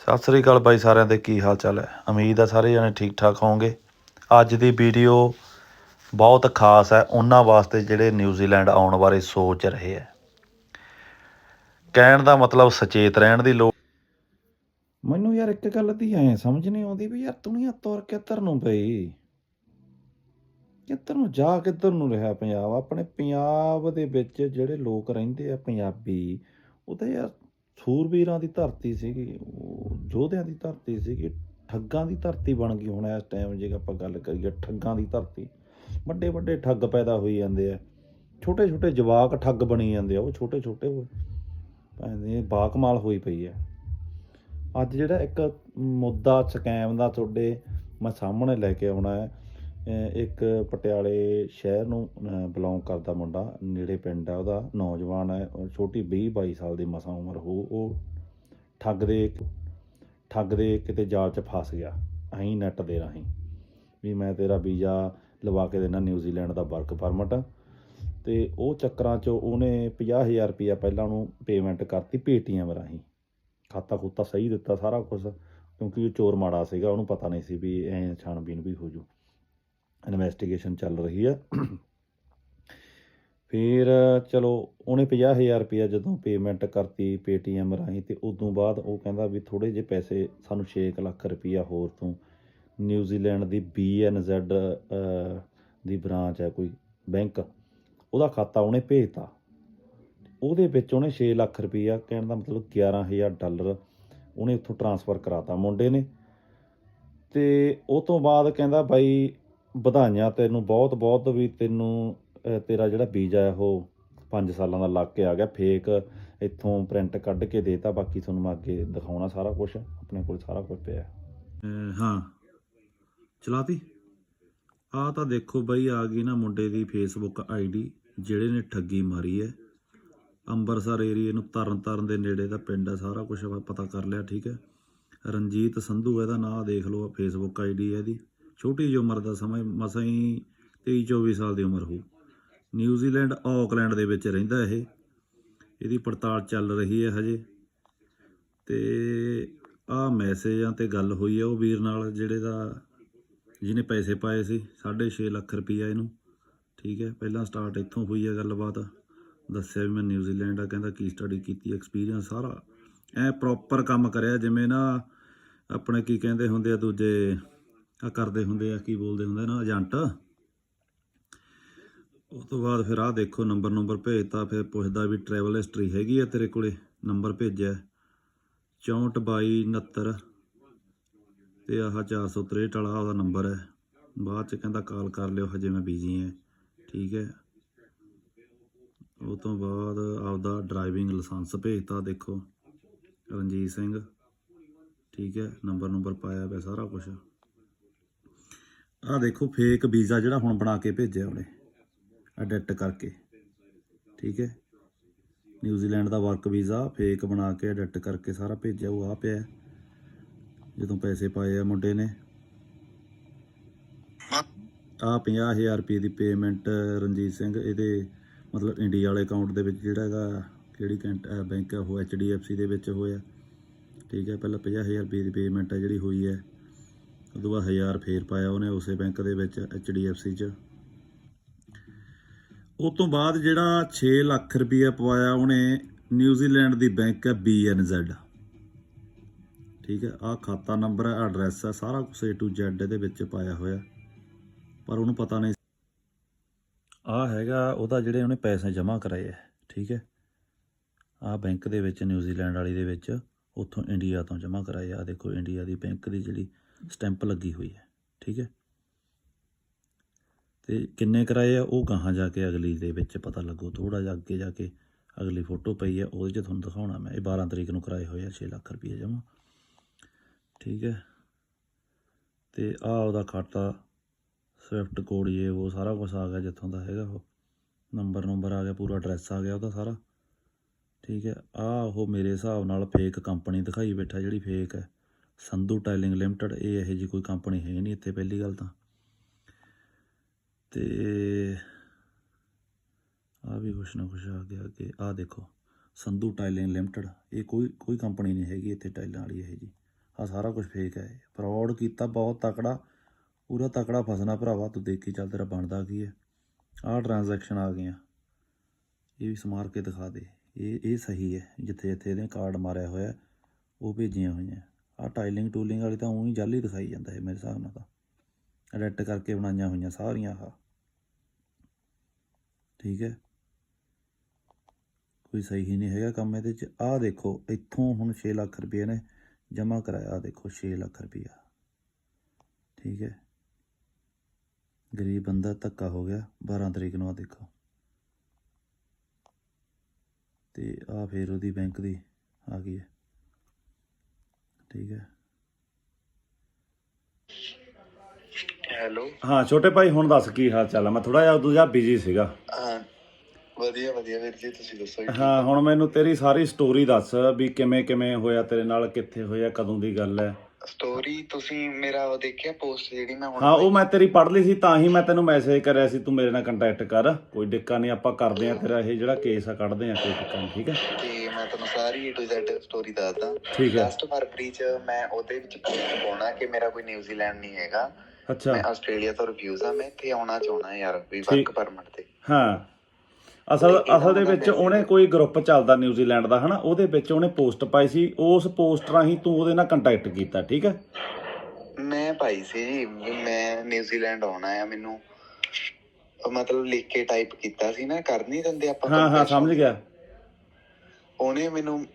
ਸਤਿ ਸ੍ਰੀ ਅਕਾਲ ਬਾਈ ਸਾਰਿਆਂ ਦੇ, ਕੀ ਹਾਲ ਚਾਲ ਹੈ? ਉਮੀਦ ਆ ਸਾਰੇ ਜਣੇ ਠੀਕ ਠਾਕ ਹੋਵੋਗੇ। ਅੱਜ ਦੀ ਵੀਡੀਓ ਬਹੁਤ ਖਾਸ ਹੈ, ਉਹਨਾਂ ਵਾਸਤੇ ਜਿਹੜੇ ਨਿਊਜ਼ੀਲੈਂਡ ਆਉਣ ਬਾਰੇ ਸੋਚ ਰਹੇ ਹੈ। ਕਹਿਣ ਦਾ ਮਤਲਬ ਸੁਚੇਤ ਰਹਿਣ ਦੀ ਲੋੜ ਮੈਨੂੰ ਯਾਰ ਇੱਕ ਗੱਲ ਦੀ ਐ ਸਮਝ ਨਹੀਂ ਆਉਂਦੀ ਵੀ ਯਾਰ ਦੁਨੀਆ ਤੁਰ ਕਿੱਧਰ ਨੂੰ ਪਈ ਕਿੱਧਰ ਨੂੰ ਜਾ, ਕਿੱਧਰ ਨੂੰ ਰਿਹਾ ਪੰਜਾਬ? ਆਪਣੇ ਪੰਜਾਬ ਦੇ ਵਿੱਚ ਜਿਹੜੇ ਲੋਕ ਰਹਿੰਦੇ ਆ ਪੰਜਾਬੀ, ਉਹ ਤਾਂ ਯਾਰ ਸੂਰਬੀਰਾਂ ਦੀ ਧਰਤੀ ਸੀਗੀ, ਉਹ ਯੋਧਿਆਂ ਦੀ ਧਰਤੀ ਸੀਗੀ, ਠੱਗਾਂ ਦੀ ਧਰਤੀ ਬਣ ਗਈ ਹੁਣ ਇਸ ਟਾਈਮ ਜੇ ਆਪਾਂ ਗੱਲ ਕਰੀਏ ਠੱਗਾਂ ਦੀ ਧਰਤੀ। ਵੱਡੇ ਵੱਡੇ ਠੱਗ ਪੈਦਾ ਹੋਈ ਜਾਂਦੇ ਆ। ਛੋਟੇ ਛੋਟੇ ਜਵਾਕ ਠੱਗ ਬਣੀ ਜਾਂਦੇ ਆ, ਉਹ ਛੋਟੇ ਛੋਟੇ ਭਾਵੇਂ ਬਾਕਮਾਲ ਹੋਈ ਪਈ ਹੈ ਅੱਜ ਜਿਹੜਾ ਇੱਕ ਮੁੱਦਾ ਸਕੈਮ ਦਾ ਤੁਹਾਡੇ ਮੈਂ ਸਾਹਮਣੇ ਲੈ ਕੇ ਆਉਣਾ ਹੈ ਇੱਕ ਪਟਿਆਲੇ ਸ਼ਹਿਰ ਨੂੰ ਬਿਲੋਂਗ ਕਰਦਾ ਮੁੰਡਾ, ਨੇੜੇ ਪਿੰਡ ਹੈ ਉਹਦਾ, ਨੌਜਵਾਨ ਹੈ, ਉਹ ਛੋਟੀ 20 22 ਸਾਲ ਦੀ ਮਸਾਂ ਉਮਰ ਹੋ, ਉਹ ਠੱਗ ਦੇ ਠੱਗ ਦੇ ਕਿਤੇ ਜਾਲ 'ਚ ਫਸ ਗਿਆ, ਅਹੀਂ ਨੈਟ ਦੇ ਰਾਹੀਂ। ਵੀ ਮੈਂ ਤੇਰਾ ਵੀਜ਼ਾ ਲਵਾ ਕੇ ਦੇਣਾ ਨਿਊਜ਼ੀਲੈਂਡ ਦਾ ਵਰਕ ਪਰਮਿਟ ਤੇ ਉਹ ਚੱਕਰਾਂ 'ਚ ਉਹਨੇ 50000 ਰੁਪਇਆ ਪਹਿਲਾਂ ਉਹਨੂੰ ਪੇਮੈਂਟ ਕਰਤੀ ਪੇਟੀਐਮ ਰਾਹੀਂ। ਖਾਤਾ ਖੁੱਤਾ ਸਹੀ ਦਿੱਤਾ ਸਾਰਾ ਕੁਝ ਕਿਉਂਕਿ ਉਹ ਚੋਰ ਮਾੜਾ ਸੀਗਾ, ਉਹਨੂੰ ਪਤਾ ਨਹੀਂ ਸੀ ਵੀ ਐ ਛਾਣਬੀਨ ਵੀ ਹੋ ਜੂ। ਇਨਵੈਸਟੀਗੇਸ਼ਨ ਚੱਲ ਰਹੀ ਹੈ। ਫਿਰ ਚਲੋ ਉਹਨੇ 50000 ਰੁਪਇਆ ਜਦੋਂ ਪੇਮੈਂਟ ਕਰਤੀ ਪੇਟੀਐਮ ਰਾਹੀਂ ਤੇ ਉਦੋਂ ਬਾਅਦ ਉਹ ਕਹਿੰਦਾ ਵੀ ਥੋੜੇ ਜਿਹੇ ਪੈਸੇ ਸਾਨੂੰ 6 ਲੱਖ ਰੁਪਇਆ ਹੋਰ ਤੋਂ ਨਿਊਜ਼ੀਲੈਂਡ ਦੀ BNZ ਅਹ, ਦੀ ਬ੍ਰਾਂਚ ਹੈ ਕੋਈ ਬੈਂਕ ਉਹਦਾ ਖਾਤਾ ਉਹਨੇ ਭੇਜਤਾ। ਉਹਦੇ ਵਿੱਚ ਉਹਨੇ 6 ਲੱਖ ਰੁਪਇਆ ਕਹਿਣ ਦਾ ਮਤਲਬ 11000 ਡਾਲਰ ਉਹਨੇ ਉੱਥੋਂ ਟਰਾਂਸਫਰ ਕਰਾਤਾ ਮੁੰਡੇ ਨੇ। ਤੇ ਉਹ ਤੋਂ ਬਾਅਦ ਕਹਿੰਦਾ ਬਾਈ ਵਧਾਈਆਂ ਤੈਨੂੰ, ਬਹੁਤ ਬਹੁਤ ਵੀ ਤੈਨੂੰ ਤੇਰਾ ਜਿਹੜਾ ਵੀਜ਼ਾ ਹੈ, ਉਹ 5 ਸਾਲਾਂ ਦਾ ਲੱਗ ਕੇ ਆ ਗਿਆ। ਫੇਕ ਇੱਥੋਂ ਪ੍ਰਿੰਟ ਕੱਢ ਕੇ ਦੇਤਾ, ਬਾਕੀ ਤੁਹਾਨੂੰ ਮੈਂ ਅੱਗੇ ਦਿਖਾਉਣਾ ਸਾਰਾ ਕੁਝ ਆਪਣੇ ਕੋਲ ਸਾਰਾ ਕੁਝ ਪਿਆ। ਹਾਂ। ਚਲਾਤੀ? ਆ ਤਾਂ ਦੇਖੋ ਬਈ, ਆ ਗਈ ਨਾ ਮੁੰਡੇ ਦੀ ਫੇਸਬੁੱਕ ਆਈਡੀ ਜਿਹੜੇ ਨੇ ਠੱਗੀ ਮਾਰੀ ਹੈ। ਅੰਮ੍ਰਿਤਸਰ ਏਰੀਏ ਨੂੰ ਤਰਨ ਤਾਰਨ ਦੇ ਨੇੜੇ ਦਾ ਪਿੰਡ ਹੈ, ਸਾਰਾ ਕੁਝ ਪਤਾ ਕਰ ਲਿਆ, ਠੀਕ ਹੈ। ਰਣਜੀਤ ਸੰਧੂ, ਇਹਦਾ ਨਾਮ ਦੇਖ ਲਓ ਫੇਸਬੁੱਕ ਆਈਡੀ ਹੈ ਇਹਦੀ। ਛੋਟੀ ਜਿਹੀ ਉਮਰ ਦਾ ਸਮਾਂ ਮਸਾਂ ਹੀ 23 24 ਸਾਲ ਦੀ ਉਮਰ ਹੋਊ। ਨਿਊਜ਼ੀਲੈਂਡ ਆਕਲੈਂਡ ਦੇ ਵਿੱਚ ਰਹਿੰਦਾ ਇਹ। ਇਹਦੀ ਪੜਤਾਲ ਚੱਲ ਰਹੀ ਹੈ ਹਜੇ। ਤੇ ਆ ਮੈਸੇਜਾਂ ਤੇ ਗੱਲ ਹੋਈ ਹੈ ਉਹ ਵੀਰ ਨਾਲ, ਜਿਹੜੇ ਦਾ, ਜਿਹਨੇ ਪੈਸੇ ਪਾਏ ਸੀ 6.5 ਲੱਖ ਰੁਪਈਆ ਇਹਨੂੰ। ਠੀਕ ਹੈ, ਪਹਿਲਾਂ ਸਟਾਰਟ ਇੱਥੋਂ ਹੋਈ ਹੈ ਗੱਲਬਾਤ। ਦੱਸਿਆ ਵੀ ਮੈਂ ਨਿਊਜ਼ੀਲੈਂਡ ਆ, ਕਹਿੰਦਾ ਕੀ ਸਟੱਡੀ ਕੀਤੀ ਐਕਸਪੀਰੀਅੰਸ ਸਾਰਾ। ਐ ਪ੍ਰੋਪਰ ਕੰਮ ਕਰਿਆ, ਜਿਵੇਂ ਨਾ, ਆਪਣੇ ਕੀ ਕਹਿੰਦੇ ਹੁੰਦੇ ਆ, ਦੂਜੇ ਕਰਦੇ ਹੁੰਦੇ ਆ, ਕੀ ਬੋਲਦੇ ਹੁੰਦੇ ਨਾ, ਏਜੰਟ। ਉਸ ਤੋਂ ਬਾਅਦ ਫਿਰ ਆਹ ਦੇਖੋ, ਨੰਬਰ ਨੰਬਰ ਭੇਜਤਾ, ਫਿਰ ਪੁੱਛਦਾ ਵੀ ਟਰੈਵਲ ਹਿਸਟਰੀ ਹੈਗੀ ਆ ਤੇਰੇ ਕੋਲੇ? ਨੰਬਰ ਭੇਜਿਆ। 642269 ਤੇ ਆਹ 463 ਵਾਲਾ ਉਹਦਾ ਨੰਬਰ ਹੈ। ਬਾਅਦ ਚ ਕਹਿੰਦਾ ਕਾਲ ਕਰ ਲਿਓ, ਹਜੇ ਮੈਂ ਬਿਜ਼ੀ ਹਾਂ। ਠੀਕ ਹੈ। ਉਹ ਤੋਂ ਬਾਅਦ ਆਪਦਾ ਡਰਾਈਵਿੰਗ ਲਾਇਸੈਂਸ ਭੇਜਤਾ, ਦੇਖੋ। ਰਣਜੀਤ ਸਿੰਘ। ਠੀਕ ਹੈ। ਨੰਬਰ ਨੰਬਰ ਪਾਇਆ ਪਿਆ ਸਾਰਾ ਕੁਝ ਆਹ ਦੇਖੋ ਫੇਕ ਵੀਜ਼ਾ ਜਿਹੜਾ ਹੁਣ ਬਣਾ ਕੇ ਭੇਜਿਆ ਉਹਨੇ ਐਡਿਟ ਕਰਕੇ। ਠੀਕ ਹੈ? ਨਿਊਜ਼ੀਲੈਂਡ ਦਾ ਵਰਕ ਵੀਜ਼ਾ ਫੇਕ ਬਣਾ ਕੇ ਐਡਿਟ ਕਰਕੇ ਸਾਰਾ ਭੇਜਿਆ, ਉਹ ਆ ਪਿਆ। ਜਦੋਂ ਪੈਸੇ ਪਾਏ ਆ ਮੁੰਡੇ ਨੇ। ਆ 50000 ਰੁਪਏ ਦੀ ਪੇਮੈਂਟ ਰਣਜੀਤ ਸਿੰਘ, ਇਹਦੇ ਮਤਲਬ ਇੰਡੀਆ ਵਾਲੇ ਅਕਾਊਂਟ ਦੇ ਵਿੱਚ ਜਿਹੜਾ ਹੈਗਾ, ਕਿਹੜੀ ਕੈਂਟ ਬੈਂਕ ਹੈ ਉਹ HDFC ਦੇ ਵਿੱਚ ਹੋਇਆ। ਠੀਕ ਹੈ? ਪਹਿਲਾਂ 50000 ਰੁਪਏ ਦੀ ਪੇਮੈਂਟ ਹੈ ਜਿਹੜੀ ਹੋਈ ਹੈ। ਉਦੋਂ ਬਾਅਦ 1000 ਫੇਰ ਪਾਇਆ ਉਹਨੇ ਉਸੇ ਬੈਂਕ ਦੇ ਵਿੱਚ HDFC 'ਚ। ਉਸ ਤੋਂ ਬਾਅਦ ਜਿਹੜਾ 6 ਲੱਖ ਰੁਪਏ ਪਵਾਇਆ ਉਹਨੇ, ਨਿਊਜ਼ੀਲੈਂਡ ਦੀ ਬੈਂਕ ਹੈ BNZ ਠੀਕ ਹੈ, ਆਹ ਖਾਤਾ ਨੰਬਰ ਹੈ, ਐਡਰੈਸ ਹੈ, ਸਾਰਾ ਕੁਝ A to Z ਇਹਦੇ ਵਿੱਚ ਪਾਇਆ ਹੋਇਆ। ਪਰ ਉਹਨੂੰ ਪਤਾ ਨਹੀਂ ਆ ਹੈਗਾ, ਉਹਦਾ ਜਿਹੜੇ ਉਹਨੇ ਪੈਸੇ ਜਮ੍ਹਾਂ ਕਰਾਏ ਹੈ, ਠੀਕ ਹੈ। ਆ ਬੈਂਕ ਦੇ ਵਿੱਚ, ਨਿਊਜ਼ੀਲੈਂਡ ਵਾਲੀ ਦੇ ਵਿੱਚ, ਉੱਥੋਂ ਇੰਡੀਆ ਤੋਂ ਜਮ੍ਹਾਂ ਕਰਾਏ ਆ। ਦੇਖੋ, ਇੰਡੀਆ ਦੀ ਬੈਂਕ ਦੀ ਜਿਹੜੀ ਸਟੈਂਪ ਲੱਗੀ ਹੋਈ ਹੈ, ਠੀਕ ਹੈ? ਤੇ ਕਿੰਨੇ ਕਿਰਾਏ ਆ, ਉਹ ਗਾਹਾਂ ਜਾ ਕੇ ਅਗਲੀ ਦੇ ਵਿੱਚ ਪਤਾ ਲੱਗੋ ਥੋੜਾ ਜਿਹਾ ਅੱਗੇ ਜਾ ਕੇ ਅਗਲੀ ਫੋਟੋ ਪਈ ਹੈ, ਉਹਦੇ 'ਚ ਤੁਹਾਨੂੰ ਦਿਖਾਉਣਾ ਮੈਂ, ਇਹ 12 ਤਰੀਕ ਨੂੰ ਕਿਰਾਏ ਹੋਏ ਆ 6 ਲੱਖ ਰੁਪਏ ਜਮ੍ਹਾਂ, ਠੀਕ ਹੈ? ਤੇ ਆ ਉਹਦਾ ਖਾਤਾ, ਸਵਿਫਟ ਕੋਡ ਇਹ ਉਹ ਸਾਰਾ ਕੁਝ ਆ ਗਿਆ ਜਿੱਥੋਂ ਦਾ ਹੈਗਾ ਉਹ, ਨੰਬਰ ਨੰਬਰ ਆ ਗਿਆ, ਪੂਰਾ ਐਡਰੈਸ ਆ ਗਿਆ ਉਹਦਾ ਸਾਰਾ, ਠੀਕ ਹੈ? ਆ ਉਹ ਮੇਰੇ ਹਿਸਾਬ ਨਾਲ ਫੇਕ ਕੰਪਨੀ ਦਿਖਾਈ ਬੈਠਾ, ਜਿਹੜੀ ਫੇਕ ਹੈ। ਸੰਧੂ ਟਾਈਲਿੰਗ ਲਿਮਟਿਡ, ਇਹ ਇਹੋ ਜੀ ਕੋਈ ਕੰਪਨੀ ਹੈ ਨਹੀਂ ਇੱਥੇ ਪਹਿਲੀ ਗੱਲ ਤਾਂ। ਤੇ ਆ ਵੀ ਕੁਛ ਨਾ ਕੁਛ ਆ ਗਿਆ ਅੱਗੇ। ਆ ਦੇਖੋ, ਸੰਧੂ ਟਾਈਲਿੰਗ ਲਿਮਟਿਡ, ਇਹ ਕੋਈ ਕੋਈ ਕੰਪਨੀ ਨਹੀਂ ਹੈਗੀ ਇੱਥੇ ਟਾਈਲਾਂ ਵਾਲੀ ਇਹ ਜੀ ਆ ਸਾਰਾ ਕੁਝ ਫੇਕ ਹੈ। ਫਰਾਡ ਕੀਤਾ ਬਹੁਤ ਤਕੜਾ, ਪੂਰਾ ਤਕੜਾ ਫਸਣਾ ਭਰਾਵਾ, ਤੂੰ ਦੇਖ ਕੇ ਚੱਲ ਤੇਰਾ ਬਣਦਾ ਕੀ ਹੈ। ਆਹ ਟ੍ਰਾਂਜੈਕਸ਼ਨ ਆ ਗਈਆਂ। ਇਹ ਵੀ ਸਮਾਰ ਕੇ ਦਿਖਾ ਦੇ। ਇਹ ਇਹ ਸਹੀ ਹੈ ਜਿੱਥੇ ਜਿੱਥੇ ਇਹਦੇ ਕਾਰਡ ਮਾਰਿਆ ਹੋਇਆ, ਉਹ ਭੇਜੀਆਂ ਹੋਈਆਂ। ਆਹ ਟਾਈਲਿੰਗ ਟੂਲਿੰਗ ਵਾਲੀ ਤਾਂ ਉਹੀ ਜਾਲੀ ਦਿਖਾਈ ਜਾਂਦਾ ਹੈ ਮੇਰੇ ਹਿਸਾਬ ਨਾਲ ਤਾਂ। ਐਡਿਟ ਕਰਕੇ ਬਣਾਈਆਂ ਹੋਈਆਂ ਸਾਰੀਆਂ ਆਹ। ਠੀਕ ਹੈ। ਕੋਈ ਸਹੀ ਨਹੀਂ ਹੈਗਾ ਕੰਮ ਇਹਦੇ ਚ। ਆਹ ਦੇਖੋ, ਇੱਥੋਂ ਹੁਣ 6 ਲੱਖ ਰੁਪਏ ਨੇ, ਜਮ੍ਹਾਂ ਕਰਾਇਆ, ਆਹ ਦੇਖੋ 6 ਲੱਖ ਰੁਪਇਆ ਠੀਕ ਹੈ। ਗਰੀਬ ਬੰਦਾ ਧੱਕਾ ਹੋ ਗਿਆ 12 ਤਰੀਕ ਨੂੰ ਆ ਦੇਖੋ। ਤੇ ਆ ਫੇਰ ਉਹਦੀ ਬੈਂਕ ਦੀ ਆ ਗਈ ਹੈ। ਠੀਕ ਹੈ। ਹੈਲੋ। ਹਾਂ ਛੋਟੇ ਭਾਈ ਹੁਣ ਦੱਸ ਕੀ ਹਾਲ ਚਾਲ ਹੈ ਮੈਂ ਥੋੜਾ ਜਿਹਾ ਦੂਜਾ ਬਿਜ਼ੀ ਸੀਗਾ। ਹਾਂ ਵਧੀਆ ਵਧੀਆ ਵੀਰ ਜੀ ਤੁਸੀਂ ਦੱਸੋ ਜੀ? ਹਾਂ ਹੁਣ ਮੈਨੂੰ ਤੇਰੀ ਸਾਰੀ ਸਟੋਰੀ ਦੱਸ ਵੀ ਕਿਵੇਂ ਕਿਵੇਂ ਹੋਇਆ ਤੇਰੇ ਨਾਲ ਕਿੱਥੇ ਹੋਇਆ ਕਦੋਂ ਦੀ ਗੱਲ ਹੈ? ਸਟੋਰੀ ਤੁਸੀਂ ਮੇਰਾ ਉਹ ਦੇਖਿਆ ਪੋਸਟ ਜਿਹੜੀ ਮੈਂ ਹੁਣ ਹਾਂ ਉਹ ਮੈਂ ਤੇਰੀ ਪੜ੍ਹ ਲਈ ਸੀ ਤਾਂ ਹੀ ਮੈਂ ਤੈਨੂੰ ਮੈਸੇਜ ਕਰਿਆ ਸੀ ਤੂੰ ਮੇਰੇ ਨਾਲ ਕੰਟੈਕਟ ਕਰ। ਕੋਈ ਦਿੱਕਤ ਨਹੀਂ ਆਪਾਂ ਕਰਦੇ ਆ ਤੇਰਾ ਇਹ ਜਿਹੜਾ ਕੇਸ ਆ ਕੱਢਦੇ ਆ ਕੋਈ ਦਿੱਕਤ ਨਹੀਂ ਠੀਕ ਹੈ? ਤੇ ਮੈਂ ਤੁਹਾਨੂੰ ਸਾਰੀ A to Z ਸਟੋਰੀ ਦੱਸਦਾ। ਠੀਕ ਹੈ। ਲਾਸਟ ਫਰਵਰੀ ਚ ਮੈਂ ਉਹਦੇ ਵਿੱਚ post ਪਾਉਣਾ ਕਿ ਮੇਰਾ ਕੋਈ ਨਿਊਜ਼ੀਲੈਂਡ ਨਹੀਂ ਹੈਗਾ। ਅੱਛਾ। ਮੈਂ ਆਸਟ੍ਰੇਲੀਆ ਤੋਂ ਰਿਵਿਊਜ਼ ਆ ਮੈਂ ਇੱਥੇ ਆਉਣਾ ਚਾਹਣਾ ਯਾਰ ਵੀ। ਵਰਕ ਪਰਮਿਟ ਤੇ। ਹਾਂ। ਅਸਲ ਅਸਲ ਦੇ ਵਿੱਚ ਉਹਨੇ ਕੋਈ ਗਰੁੱਪ ਚੱਲਦਾ ਨਿਊਜ਼ੀਲੈਂਡ ਦਾ ਹਨਾ? ਉਹਦੇ ਵਿੱਚ ਉਹਨੇ ਪੋਸਟ ਪਾਈ ਸੀ ਉਸ ਪੋਸਟ ਰਾਹੀਂ ਤੂੰ ਉਹਦੇ ਨਾਲ ਕੰਟੈਕਟ ਕੀਤਾ ਠੀਕ ਹੈ? ਮੈਂ ਭਾਈ ਸੀ ਜੀ ਮੈਂ ਨਿਊਜ਼ੀਲੈਂਡ ਆਉਣਾ ਆ ਮੈਨੂੰ। ਮਤਲਬ ਲਿਖ ਕੇ ਟਾਈਪ ਕੀਤਾ ਸੀ ਨਾ ਕਰ ਨਹੀਂ ਦਿੰਦੇ ਆਪਾਂ ਹਾਂ ਹਾਂ। ਸਮਝ ਗਿਆ। ਉਹਨੇ ਮੈਨੂੰ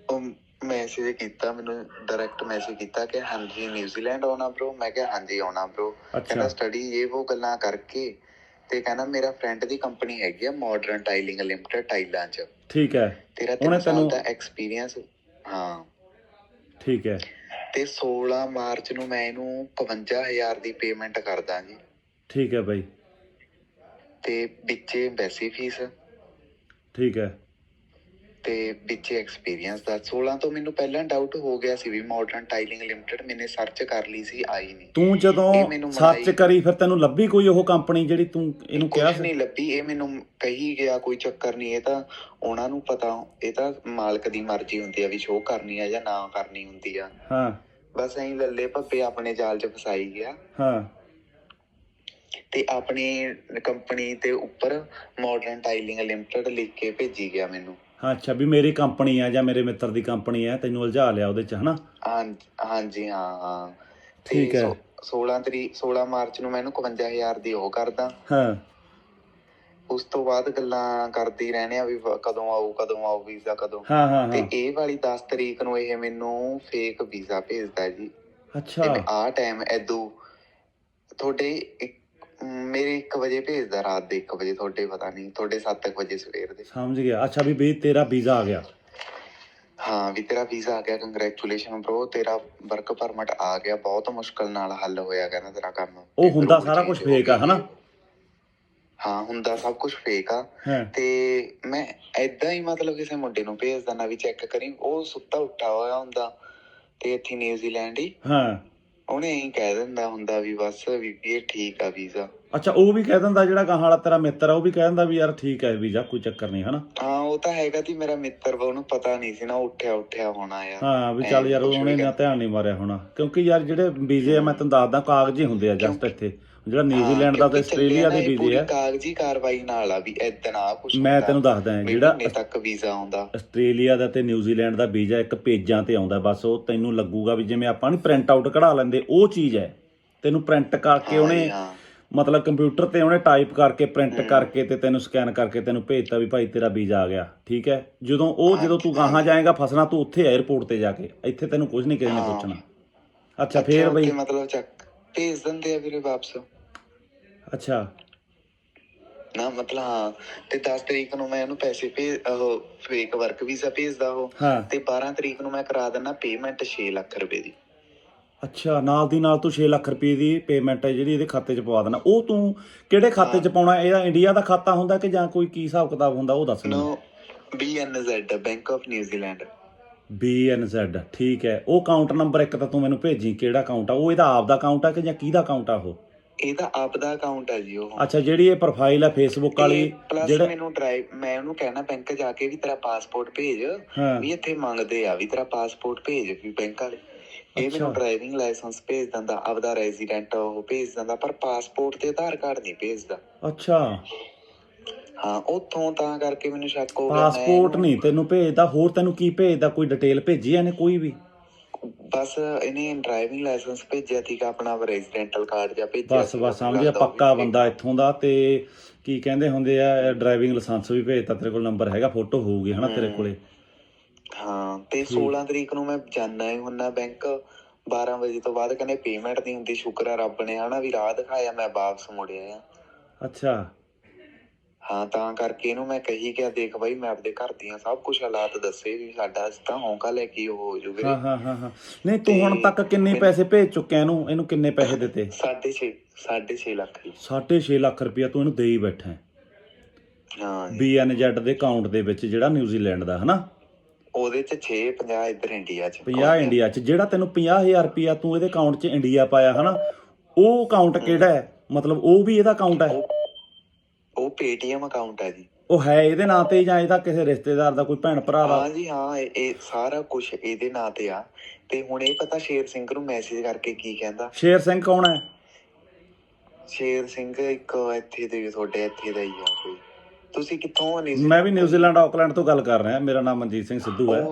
ਮੈਸੇਜ ਕੀਤਾ ਮੈਨੂੰ ਡਾਇਰੈਕਟ ਮੈਸੇਜ ਕੀਤਾ ਕਿ ਹਾਂਜੀ ਨਿਊਜ਼ੀਲੈਂਡ ਆਉਣਾ ਬ్రో ਮੈਂ ਕਿਹਾ ਹਾਂਜੀ ਆਉਣਾ ਬ్రో ਕਹਿੰਦਾ ਸਟੱਡੀ ਇਹ ਉਹ ਗੱਲਾਂ ਕਰਕੇ ਤੇ ਕਹਿੰਦਾ ਮੇਰਾ ਫਰੈਂਡ ਦੀ ਕੰਪਨੀ ਹੈਗੀ ਆ ਮਾਡਰਨ ਟਾਈਲਿੰਗ ਲਿਮਟਿਡ ਟਾਈਲਾਂ 'ਚ। ਠੀਕ ਹੈ। ਤੇਰਾ ਉਹਨੇ ਤਿੰਨ ਦਾ ਐਕਸਪੀਰੀਅੰਸ ਹਾਂ। ਠੀਕ ਹੈ। ਤੇ 16 ਮਾਰਚ ਨੂੰ ਮੈਂ ਇਹਨੂੰ 51000 ਦੀ ਪੇਮੈਂਟ ਕਰਦਾ ਜੀ ਠੀਕ ਹੈ ਬਾਈ। ਤੇ ਵਿੱਚੇ ਬੈਸੀ ਫੀਸ ਠੀਕ ਹੈ। ਤੇ ਵਿੱਚੇ ਐਕਸਪੀਰੀਅੰਸ ਦਾ। 16 ਤੋਂ ਮੈਨੂੰ ਪਹਿਲਾਂ ਡਾਊਟ ਹੋ ਗਿਆ ਸੀ ਵੀ ਮਾਡਰਨ ਟਾਈਲਿੰਗ ਲਿਮਟਿਡ ਮੈਨੇ ਸਰਚ ਕਰ ਲਈ ਸੀ ਆਈ ਨਹੀਂ। ਤੂੰ ਜਦੋਂ ਸਰਚ ਕਰੀ ਫਿਰ ਤੈਨੂੰ ਲੱਭੀ ਕੋਈ ਉਹ ਕੰਪਨੀ ਜਿਹੜੀ ਤੂੰ ਇਹਨੂੰ ਕਿਹਾ ਸੀ? ਨਹੀਂ ਲੱਭੀ ਇਹ ਮੈਨੂੰ ਕਹੀ ਗਿਆ ਕੋਈ ਚੱਕਰ ਨਹੀਂ ਇਹ ਤਾਂ ਉਹਨਾਂ ਨੂੰ ਪਤਾ ਇਹ ਤਾਂ ਮਾਲਕ ਦੀ ਮਰਜ਼ੀ ਹੁੰਦੀ ਆ ਵੀ ਸ਼ੋਅ ਕਰਨੀ ਆ ਜਾਂ ਨਾ ਕਰਨੀ ਹੁੰਦੀ ਆ। ਹਾਂ। ਬਸ ਐਂ ਲੱਲੇ ਭੱਬੇ ਆਪਣੇ ਜਾਲ 'ਚ ਫਸਾਈ ਗਿਆ। ਹਾਂ। ਤੇ ਆਪਣੀ ਕੰਪਨੀ ਦੇ ਉੱਪਰ ਮਾਡਰਨ ਟਾਈਲਿੰਗ ਲਿਮਟਿਡ ਲਿਖ ਕੇ ਭੇਜੀ ਗਿਆ ਮੈਨੂੰ। ਹਾਂ ਅੱਛਾ ਵੀ ਮੇਰੀ ਕੰਪਨੀ ਆ ਜਾਂ ਮੇਰੇ ਮਿੱਤਰ ਦੀ ਕੰਪਨੀ ਆ ਤੈਨੂੰ ਉਲਝਾ ਲਿਆ ਉਹਦੇ ਚ ਹਨਾ? ਹਾਂ ਹਾਂਜੀ ਹਾਂ ਹਾਂ। ਤੇ ਠੀਕ ਹੈ। ਸੋ- 16 ਤਰੀਕ 16 ਮਾਰਚ ਨੂੰ ਮੈਨੂੰ 51000 ਦੀ ਉਹ ਕਰਦਾ। ਹਾਂ। ਉਸ ਤੋਂ ਬਾਅਦ ਗੱਲਾਂ ਕਰਦੇ ਹੀ ਰਹਿਣੇ ਆ ਵੀ ਵ- ਕਦੋਂ ਆਊ ਕਦੋਂ ਆਊ ਵੀਜ਼ਾ ਕਦੋਂ। ਹਾਂ ਹਾਂ ਤੇ ਹਾਂ ਇਹ ਵਾਲੀ 10 ਤਰੀਕ ਨੂੰ ਇਹ ਮੈਨੂੰ ਫੇਕ ਵੀਜ਼ਾ ਭੇਜਦਾ ਜੀ। ਤੇ ਅੱਛਾ ਮੈਂ ਆਹ ਟਾਈਮ ਐਦੂ ਤੁਹਾਡੇ ਇੱਕ- ਮੇਰੇ 1 ਵਜੇ ਭੇਜਦਾ ਰਾਤ ਦੇ 1 ਵਜੇ ਤੁਹਾਡੇ ਪਤਾ ਨਹੀਂ ਤੁਹਾਡੇ 7 ਵਜੇ ਸਵੇਰ ਦੇ। ਸਮਝ ਗਿਆ। ਅੱਛਾ ਵੀ ਬਈ ਤੇਰਾ ਵੀਜ਼ਾ ਆ ਗਿਆ। ਹਾਂ ਵੀ ਤੇਰਾ ਵੀਜ਼ਾ ਆ ਗਿਆ ਕੰਗ੍ਰੈਚੁਲੇਸ਼ਨ ਬ్రో ਤੇਰਾ ਵਰਕ ਪਰਮਿਟ ਆ ਗਿਆ ਬਹੁਤ ਮੁਸ਼ਕਲ ਨਾਲ ਹੱਲ ਹੋਇਆ ਕਹਿੰਦਾ ਤੇਰਾ ਕੰਮ। ਉਹ ਹੁੰਦਾ ਸਾਰਾ ਕੁਝ ਫੇਕ ਆ। ਹਨਾ? ਹਾਂ ਹੁੰਦਾ ਸਭ ਕੁਝ ਫੇਕ ਆ। ਤੇ ਮੈਂ ਐਦਾਂ ਹੀ ਮਤਲਬ ਕਿਸੇ ਮੁੰਡੇ ਨੂੰ ਭੇਜ ਦਿੰਦਾ ਵੀ ਚੈੱਕ ਕਰੀ ਉਹ ਸੁੱਤਾ ਉੱਠਾ ਹੋਇਆ ਹੁੰਦਾ ਤੇ ਇੱਥੇ ਨਿਊਜ਼ੀਲੈਂਡ ਹੀ। ਹਾਂ। ਉਹਨੇ ਇਹੀ ਕਹਿ ਦਿੰਦਾ ਹੁੰਦਾ ਵੀ ਬਸ ਵੀ ਇਹ ਠੀਕ ਆ ਵੀਜ਼ਾ। ਅੱਛਾ ਉਹ ਵੀ ਕਹਿ ਦਿੰਦਾ ਜਿਹੜਾ ਗਾਹਾਂ ਵਾਲਾ ਤੇਰਾ ਮਿੱਤਰ ਆ ਉਹ ਵੀ ਕਹਿ ਦਿੰਦਾ ਵੀ ਯਾਰ ਠੀਕ ਹੈ ਵੀਜ਼ਾ ਕੋਈ ਚੱਕਰ ਨਹੀਂ ਹਨਾ? ਹਾਂ ਉਹ ਤਾਂ ਹੈਗਾ ਜੀ ਮੇਰਾ ਮਿੱਤਰ ਵਾ ਉਹਨੂੰ ਪਤਾ ਨਹੀਂ ਸੀ ਨਾ ਉੱਠਿਆ ਉੱਠਿਆ ਹੋਣਾ ਆ। ਹਾਂ ਵੀ ਚੱਲ ਯਾਰ ਉਹਨੇ ਨਾ ਧਿਆਨ ਨਹੀਂ ਮਾਰਿਆ ਹੋਣਾ। ਕਿਉਂਕਿ ਯਾਰ ਜਿਹੜੇ ਵੀਜ਼ੇ ਆ ਮੈਂ ਤੈਨੂੰ ਦੱਸਦਾ ਕਾਗਜ਼ ਹੀ ਹੁੰਦੇ ਆ ਜਸਟ ਇੱਥੇ। ਜਿਹੜਾ ਨਿਊਜ਼ੀਲੈਂਡ ਦਾ ਤੇ ਆਸਟ੍ਰੇਲੀਆ ਦੇ ਵੀਜ਼ੇ ਆ। ਕਾਗਜ਼ੀ ਕਾਰਵਾਈ ਨਾਲ ਆ ਵੀ ਏਦਾਂ ਨਾ ਕੁਝ ਮੈਂ ਤੈਨੂੰ ਦੱਸਦਾ ਜਿਹੜਾ ਮਹੀਨੇ ਤੱਕ ਵੀਜ਼ਾ ਆਉਂਦਾ। ਆਸਟ੍ਰੇਲੀਆ ਦਾ ਤੇ ਨਿਊਜ਼ੀਲੈਂਡ ਦਾ ਵੀਜ਼ਾ ਇੱਕ ਪੇਜਾਂ ਤੇ ਆਉਂਦਾ ਬਸ ਉਹ ਤੈਨੂੰ ਲੱਗੂਗਾ ਵੀ ਜਿਵੇਂ ਆਪਾਂ ਨਹੀਂ ਪ੍ਰਿੰਟ ਆਊਟ ਕਢਾ ਲੈਂਦੇ ਉਹ ਚੀਜ਼ ਹੈ। ਤੈਨੂੰ ਪ੍ਰਿੰਟ ਕਰਕੇ ਉਹਨੇ ਮਤਲਬ ਕੰਪਿਊਟਰ ਤੇ ਉਹਨੇ ਟਾਈਪ ਕਰਕੇ ਪ੍ਰਿੰਟ। ਕਰਕੇ ਤੇ ਤੈਨੂੰ ਸਕੈਨ ਕਰਕੇ ਤੈਨੂੰ ਭੇਜਤਾ ਵੀ ਭਾਈ ਤੇਰਾ ਵੀਜ਼ਾ ਆ ਗਿਆ ਠੀਕ ਹੈ? ਜਦੋਂ ਉਹ ਜਦੋਂ ਤੂੰ। ਗਾਹਾਂ ਜਾਏਗਾ ਫਸਣਾ ਤੂੰ ਉੱਥੇ 에ਅਰਪੋਰਟ ਤੇ ਜਾ ਕੇ ਇੱਥੇ ਤੈਨੂੰ ਕੁਝ ਨਹੀਂ ਕਿਸੇ ਨੇ। ਪੁੱਛਣਾ। ਅੱਛਾ ਫੇਰ ਬਈ ਮਤਲਬ ਚੱਕ ਭੇਜ ਦਿੰਦੇ ਆ ਵੀਰੇ ਵਾਪਸ। ਅੱਛਾ। ਨਾ ਮਤਲਬ ਹਾਂ ਤੇ 10 ਤਰੀਕ ਨੂੰ ਮੈਂ ਉਹਨੂੰ ਪੈਸੇ ਭੇਜ ਉਹ ਫੇਕ ਵਰਕ ਵੀਜ਼ਾ ਭੇਜਦਾ ਉਹ ਹਾਂ। ਤੇ 12 ਤਰੀਕ ਨੂੰ ਮੈਂ ਕਰਾ ਦਿੰਦਾ ਪੇਮੈਂਟ 6 ਲੱਖ ਰੁਪਏ ਦੀ। ਅੱਛਾ ਨਾਲ ਦੀ ਨਾਲ ਤੂੰ 6 ਲੱਖ ਰੁਪਏ ਦੀ ਪੇਮੈਂਟ ਹੈ ਜਿਹੜੀ ਇਹਦੇ ਖਾਤੇ 'ਚ ਪਵਾ ਦੇਣਾ। ਉਹ ਤੂੰ ਕਿਹੜੇ ਖਾਤੇ 'ਚ ਪਾਉਣਾ? ਇਹਦਾ ਇੰਡੀਆ ਦਾ ਖਾਤਾ ਹੁੰਦਾ ਕਿ ਜਾਂ ਕੋਈ ਕੀ ਹਿਸਾਬ ਕਿਤਾਬ ਹੁੰਦਾ ਉਹ ਦੱਸ ਨੋ ਮੈਨੂੰ BNZ bank of New Zealand BNZ ਠੀਕ ਹੈ। ਉਹ ਅਕਾਊਂਟ ਨੰਬਰ ਇੱਕ ਤਾਂ ਤੂੰ ਮੈਨੂੰ ਭੇਜੀ ਕਿਹੜਾ ਅਕਾਊਂਟ ਆ? ਉਹ ਇਹਦਾ ਆਪ ਦਾ ਅਕਾਊਂਟ ਆ ਕਿ ਜਾਂ ਕਿਹਦਾ ਅਕਾਊਂਟ ਆ ਉਹ? ਇਹਦਾ ਆਪ ਦਾ ਅਕਾਊਂਟ ਹੈ ਜੀ ਉਹ। ਅੱਛਾ ਜਿਹੜੀ ਇਹ ਪ੍ਰੋਫਾਈਲ ਹੈ ਫੇਸਬੁੱਕ ਵਾਲੀ ਪਲੱਸ ਜਿਹੜਾ ਮੈਨੂੰ ਡਰਾਈਵ ਮੈਂ ਉਹਨੂੰ ਕਹਿਣਾ ਬੈਂਕ ਜਾ ਕੇ ਵੀ ਤੇਰਾ ਪਾਸਪੋਰਟ ਭੇਜ। ਹਾਂ। ਵੀ ਇੱਥੇ ਮੰਗਦੇ ਆ ਵੀ ਤੇਰਾ ਪਾਸਪੋਰਟ ਭੇਜ ਵੀ ਬੈਂਕ ਵਾਲੇ। ਇਹ ਮੈਨੂੰ। ਡਰਾਈਵਿੰਗ ਲਾਇਸੈਂਸ ਭੇਜ ਦਿੰਦਾ ਆਪਦਾ ਰੈਜ਼ੀਡੈਂਟ ਉਹ ਭੇਜ ਦਿੰਦਾ ਪਰ ਪਾਸਪੋਰਟ ਤੇ ਆਧਾਰ ਕਾਰਡ ਨਹੀਂ ਭੇਜਦਾ। ਅੱਛਾ। ਹਾਂ ਉੱਥੋਂ ਤਾਂ ਕਰਕੇ ਮੈਨੂੰ ਸ਼ੱਕ ਹੋ ਗਿਆ ਮੈਂ ਪਾਸਪੋਰਟ ਨਹੀਂ ਤੈਨੂੰ ਭੇਜਦਾ ਹੋਰ ਤੈਨੂੰ ਕੀ ਭੇਜਦਾ ਕੋਈ ਡਿਟੇਲ ਭੇਜੀ ਇਹਨੇ ਕੋਈ ਵੀ? ਬਸ ਇਹਨੇ ਡਰਾਈਵਿੰਗ ਲਾਇਸੈਂਸ ਭੇਜਿਆ ਸੀਗਾ ਆਪਣਾ ਰੈਜ਼ੀਡੈਂਟਲ ਕਾਰਡ ਜਾਂ ਭੇਜਿਆ ਬਸ ਬਸ ਸਮਝ ਗਿਆ ਪੱਕਾ ਬੰਦਾ ਇੱਥੋਂ ਦਾ ਤੇ ਕੀ ਕਹਿੰਦੇ ਹੁੰਦੇ ਆ ਡਰਾਈਵਿੰਗ ਲਾਇਸੈਂਸ ਵੀ ਭੇਜਤਾ ਤੇਰੇ ਕੋਲ ਨੰਬਰ ਹੈਗਾ ਫੋਟੋ ਹੋਊਗੀ ਹਨਾ ਤੇਰੇ। ਕੋਲੇ। ਹਾਂ ਤੇ 16 ਤਰੀਕ ਨੂੰ ਮੈਂ ਜਾਣਾ ਹੀ ਹੁੰਨਾ ਬੈਂਕ 12 ਵਜੇ ਤੋਂ ਬਾਅਦ ਕਹਿੰਦੇ ਪੇਮੈਂਟ ਨਹੀਂ ਹੁੰਦੀ ਸ਼ੁਕਰ ਆ ਰੱਬ ਨੇ ਹਨਾ ਵੀ ਰਾਹ ਦਿਖਾਇਆ ਮੈਂ ਵਾਪਸ ਮੁੜਿਆ ਆ। ਅੱਛਾ। ਹਾਂ ਤਾਂ ਕਰਕੇ ਇਹਨੂੰ ਮੈਂ ਕਹੀ ਗਿਆ ਦੇਖ ਬਾਈ ਮੈਂ ਆਪਦੇ ਘਰ ਦੀਆਂ ਸਭ ਕੁਝ ਹਾਲਾਤ ਦੱਸੇ ਵੀ ਸਾਡਾ ਅੱਜ ਤਾਂ ਹੌਂਕਾ ਲੈ ਕੇ ਉਹ ਹੋ ਜੂਗੇ। ਹਾਂ ਹਾਂ ਹਾਂ ਹਾਂ। ਨਹੀਂ ਤੂੰ ਹੁਣ ਤੱਕ ਕਿੰਨੇ ਪੈਸੇ ਭੇਜ ਚੁੱਕਿਆ ਇਹਨੂੰ? ਇਹਨੂੰ ਕਿੰਨੇ ਪੈਸੇ ਦਿੱਤੇ? 6.5 6.5 ਲੱਖ ਦੀ 6.5 ਲੱਖ ਰੁਪਇਆ ਤੂੰ ਇਹਨੂੰ ਦੇ ਹੀ ਬੈਠਾ ਹੈ। ਹਾਂ ਜੀ। BNZ ਦੇ ਅਕਾਊਂਟ ਦੇ ਵਿੱਚ ਜਿਹੜਾ ਨਿਊਜ਼ੀਲੈਂਡ ਦਾ ਹਨਾ? ਉਹਦੇ ਚ 6 50 ਇੱਧਰ ਇੰਡੀਆ ਚ। 50 ਇੰਡੀਆ 'ਚ। ਜਿਹੜਾ ਤੈਨੂੰ 50000 ਰੁਪਇਆ ਤੂੰ ਇਹਦੇ ਅਕਾਊਂਟ 'ਚ ਇੰਡੀਆ ਪਾਇਆ ਹਨਾ? ਉਹ ਅਕਾਊਂਟ ਕਿਹੜਾ ਹੈ? ਮਤਲਬ ਉਹ ਵੀ ਇਹਦਾ ਅਕਾਊਂਟ ਹੈ? ਉਹ ਉਹ Paytm ਅਕਾਊਂਟ ਹੈ ਜੀ। ਉਹ ਹੈ ਇਹਦੇ ਨਾਂ ਤੇ ਜਾਂ ਇਹਦਾ ਕਿਸੇ ਰਿਸ਼ਤੇਦਾਰ ਦਾ ਕੋਈ ਭੈਣ ਭਰਾ ਦਾ? ਹਾਂ ਜੀ ਹਾਂ ਇਹ ਇਹ ਸਾਰਾ ਕੁਝ ਇਹਦੇ ਨਾਂ ਤੇ ਆ। ਤੇ ਹੁਣ ਇਹ ਪਤਾ ਸ਼ੇਰ ਸਿੰਘ ਨੂੰ ਮੈਸੇਜ ਕਰਕੇ ਕੀ ਕਹਿੰਦਾ? ਸ਼ੇਰ ਸਿੰਘ ਕੌਣ ਹੈ? ਸ਼ੇਰ ਸਿੰਘ ਇੱਕ ਇੱਥੇ ਦੇ ਤੁਹਾਡੇ ਇੱਥੇ ਦਾ ਹੀ ਆ ਕੋਈ। ਤੁਸੀਂ ਕਿੱਥੋਂ ਨਹੀਂ ਮੈਂ ਵੀ ਨਿਊਜ਼ੀਲੈਂਡ ਆਕਲੈਂਡ ਤੋਂ ਗੱਲ ਕਰ ਰਿਹਾ। ਮੇਰਾ ਨਾਮ ਮਨਜੀਤ ਸਿੰਘ ਸਿੱਧੂ ਹੈ।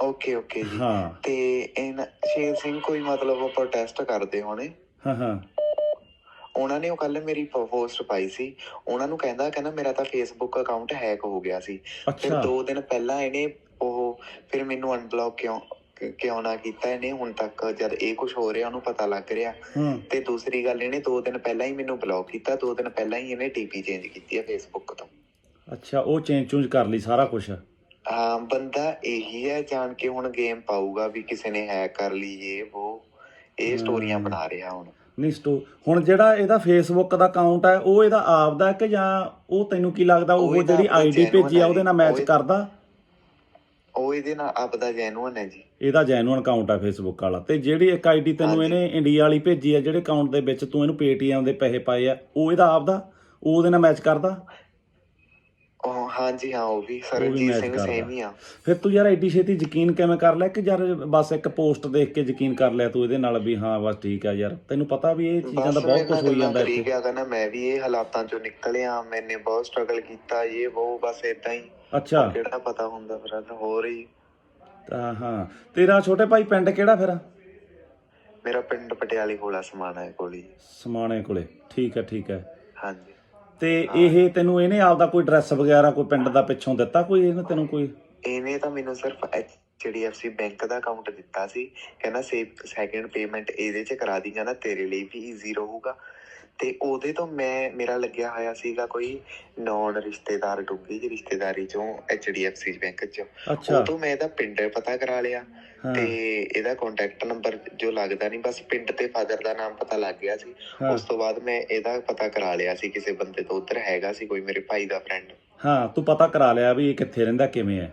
ਓਕੇ ਓਕੇ ਜੀ। ਹਾਂ। ਤੇ ਇਹ ਸ਼ੇਰ ਸਿੰਘ ਕੋਈ ਮਤਲਬ ਪ੍ਰੋਟੈਸਟ ਕਰਦੇ ਹੋਣੇ? ਹਾਂ ਹਾਂ। ਉਹਨਾਂ ਨੇ ਉਹ ਕੱਲ ਮੇਰੀ ਪੋਸਟ ਪਾਈ ਸੀ। ਉਹਨਾਂ ਨੂੰ ਕਹਿੰਦਾ ਕਹਿੰਦਾ ਮੇਰਾ ਤਾਂ ਫੇਸਬੁੱਕ ਅਕਾਊਂਟ ਹੈਕ ਹੋ ਗਿਆ ਸੀ। ਫਿਰ ਅੱਛਾ। ਦੋ ਦਿਨ ਪਹਿਲਾਂ ਇਹਨੇ ਉਹ ਫਿਰ ਮੈਨੂੰ ਅਨਬਲੌਕ ਕਿਉਂ ਕਿਉਂ ਨਾ ਕੀਤਾ ਇਹਨੇ। ਹੁਣ ਤੱਕ ਜਦ ਇਹ ਕੁਝ ਹੋ ਰਿਹਾ ਉਹਨੂੰ ਪਤਾ ਲੱਗ ਰਿਹਾ। ਤੇ ਦੂਸਰੀ ਗੱਲ ਇਹਨੇ ਦੋ ਦਿਨ ਪਹਿਲਾਂ ਹੀ ਮੈਨੂੰ ਬਲੌਕ ਕੀਤਾ। ਦੋ ਦਿਨ ਪਹਿਲਾਂ ਹੀ ਇਹਨੇ ਟੀਪੀ ਚੇਂਜ ਕੀਤੀ ਹੈ ਫੇਸਬੁੱਕ ਤੋਂ। ਅੱਛਾ ਉਹ ਚੇਂਜ ਚੂੰਜ ਕਰ ਲਈ ਸਾਰਾ ਕੁਝ ਹਾਂ ਬੰਦਾ ਇਹੀ ਹੈ ਜਾਣ ਕੇ ਹੁਣ ਗੇਮ ਪਾਊਗਾ ਵੀ ਕਿਸੇ ਨੇ ਹੈਕ ਕਰ ਲਈ ਇਹ ਉਹ। ਇਹ ਸਟੋਰੀਆਂ। ਬਣਾ ਰਿਹਾ ਹੁਣ। ਨਹੀਂ ਸਟੋ ਹੁਣ ਜਿਹੜਾ ਇਹਦਾ ਫੇਸਬੁੱਕ ਦਾ ਅਕਾਊਂਟ ਹੈ ਉਹ ਇਹਦਾ ਆਪ ਦਾ ਹੈ ਕਿ ਜਾਂ ਉਹ ਤੈਨੂੰ ਕੀ ਲੱਗਦਾ ਉਹ ਉਹ ਇਹਦਾ ਜਿਹੜੀ ਆਪਣਾ ਆਈਡੀ genuine ਭੇਜੀ ਆ ਉਹਦੇ ਨਾਲ। ਮੈਚ ਇਹ- ਕਰਦਾ? ਉਹ ਇਹਦੇ ਨਾਲ ਆਪਦਾ ਜੈਨੂਅਨ ਹੈ ਜੀ। ਇਹਦਾ ਜੈਨੂਅਨ ਅਕਾਊਂਟ ਹੈ ਫੇਸਬੁੱਕ ਵਾਲਾ। ਤੇ ਜਿਹੜੀ ਇੱਕ ਆਈਡੀ ਤੈਨੂੰ ਹਾਂਜੀ। ਇਹਨੇ ਇੰਡੀਆ ਵਾਲੀ ਭੇਜੀ ਆ ਜਿਹੜੇ ਅਕਾਊਂਟ ਦੇ ਵਿੱਚ ਤੂੰ ਇਹਨੂੰ Paytm ਦੇ ਪੈਸੇ ਪਾਏ ਆ ਉਹ ਇਹਦਾ ਆਪ ਦਾ ਉਹ ਉਹਦੇ ਨਾਲ ਮੈਚ ਕਰਦਾ? ਉਹ ਹਾਂਜੀ ਹਾਂ ਉਹ ਵੀ ਸਰਜੀਤ ਸਿੰਘ। ਸੇਮ ਹੀ ਆ। ਫਿਰ ਤੂੰ ਯਾਰ ਐਡੀ ਛੇਤੀ ਯਕੀਨ ਕਿਵੇਂ ਕਰ ਲਿਆ ਕਿ ਯਾਰ ਬਸ ਇੱਕ ਪੋਸਟ ਦੇਖ ਕੇ ਯਕੀਨ ਕਰ ਲਿਆ ਤੂੰ ਇਹਦੇ ਨਾਲ ਵੀ ਹਾਂ ਬਸ ਠੀਕ ਆ ਯਾਰ। ਤੈਨੂੰ ਪਤਾ ਵੀ ਇਹ ਚੀਜ਼ਾਂ ਦਾ ਬਹੁਤ ਕੁਝ ਹੋਈ ਜਾਂਦਾ ਇੱਥੇ। ਗਿਆ ਕਹਿੰਦਾ ਮੈਂ ਵੀ ਇਹ ਹਾਲਾਤਾਂ ਚੋਂ ਨਿਕਲਿਆ ਮੈਨੇ ਬਹੁਤ ਸਟਰਗਲ ਕੀਤਾ ਇਹ ਉਹ ਬਸ ਇਦਾਂ ਹੀ। ਅੱਛਾ। ਕਿਹੜਾ ਪਤਾ ਹੁੰਦਾ ਫਿਰ ਤਾਂ ਹੋਰ ਹੀ ਤਾਂ ਹਾਂ। ਤੇਰਾ ਛੋਟੇ ਭਾਈ ਪਿੰਡ ਕਿਹੜਾ ਫਿਰ? ਮੇਰਾ ਪਿੰਡ ਪਟਿਆਲੇ ਕੋਲਾ ਸਮਾਣਾ ਕੋਲੀ ਸਮਾਣੇ ਕੋਲੇ। ਠੀਕ ਹੈ ਠੀਕ ਹੈ ਹਾਂਜੀ। ਤੇ ਇਹ ਤੈਨੂੰ ਇਹਨੇ ਆਪਦਾ ਕੋਈ ਡਰੈਸ ਵਗੈਰਾ ਕੋਈ ਪਿੰਡ ਦਾ ਪਿੱਛੋਂ ਦਿੱਤਾ ਕੋਈ? ਇਹਨੇ ਤੈਨੂੰ ਕੋਈ? ਇਹਨੇ ਤਾਂ ਮੈਨੂੰ ਸਿਰਫ ਐਚਡੀਐਫਸੀ ਬੈਂਕ ਦਾ ਅਕਾਊਂਟ ਦਿੱਤਾ ਸੀ। ਕਹਿੰਦਾ ਸੇ ਸੈਕਿੰਡ ਪੇਮੈਂਟ ਇਹਦੇ 'ਚ ਕਰਾ ਦੀ, ਕਹਿੰਦਾ ਤੇਰੇ ਲਈ ਵੀ ਈਜ਼ੀ ਰਹੂਗਾ। ਤੇ ਉਹਦੇ ਤੋਂ ਮੈਂ ਮੇਰਾ ਲੱਗਿਆ ਹੋਇਆ ਸੀਗਾ ਕੋਈ ਨੌਨ ਰਿਸ਼ਤੇਦਾਰ ਡੁੱਗੀ ਦੀ ਰਿਸ਼ਤੇਦਾਰੀ ਚੋਂ ਐਚਡੀਐਫਸੀ ਬੈਂਕ 'ਚ। ਉਹ ਤੋਂ ਮੈਂ ਇਹਦਾ ਪਿੰਡ ਪਤਾ ਕਰਾ ਲਿਆ ਤੇ ਇਹਦਾ ਕੰਟੈਕਟ ਨੰਬਰ ਜੋ ਲੱਗਦਾ ਨਹੀਂ ਬਸ ਪਿੰਡ ਤੇ ਫਾਦਰ ਦਾ ਨਾਮ ਪਤਾ ਲੱਗ ਗਿਆ ਸੀ। ਉਸ ਤੋਂ ਬਾਅਦ ਮੈਂ ਇਹਦਾ ਪਤਾ ਕਰਾ ਲਿਆ ਸੀ ਕਿਸੇ ਬੰਦੇ ਤੋਂ। ਉੱਧਰ ਹੈਗਾ ਸੀ ਕੋਈ ਮੇਰੇ ਭਾਈ ਦਾ ਫਰੈਂਡ ਹਾਂ ਤੂੰ ਪਤਾ ਕਰਾ ਲਿਆ ਵੀ ਇਹ ਕਿੱਥੇ ਰਹਿੰਦਾ ਕਿਵੇਂ ਹੈ।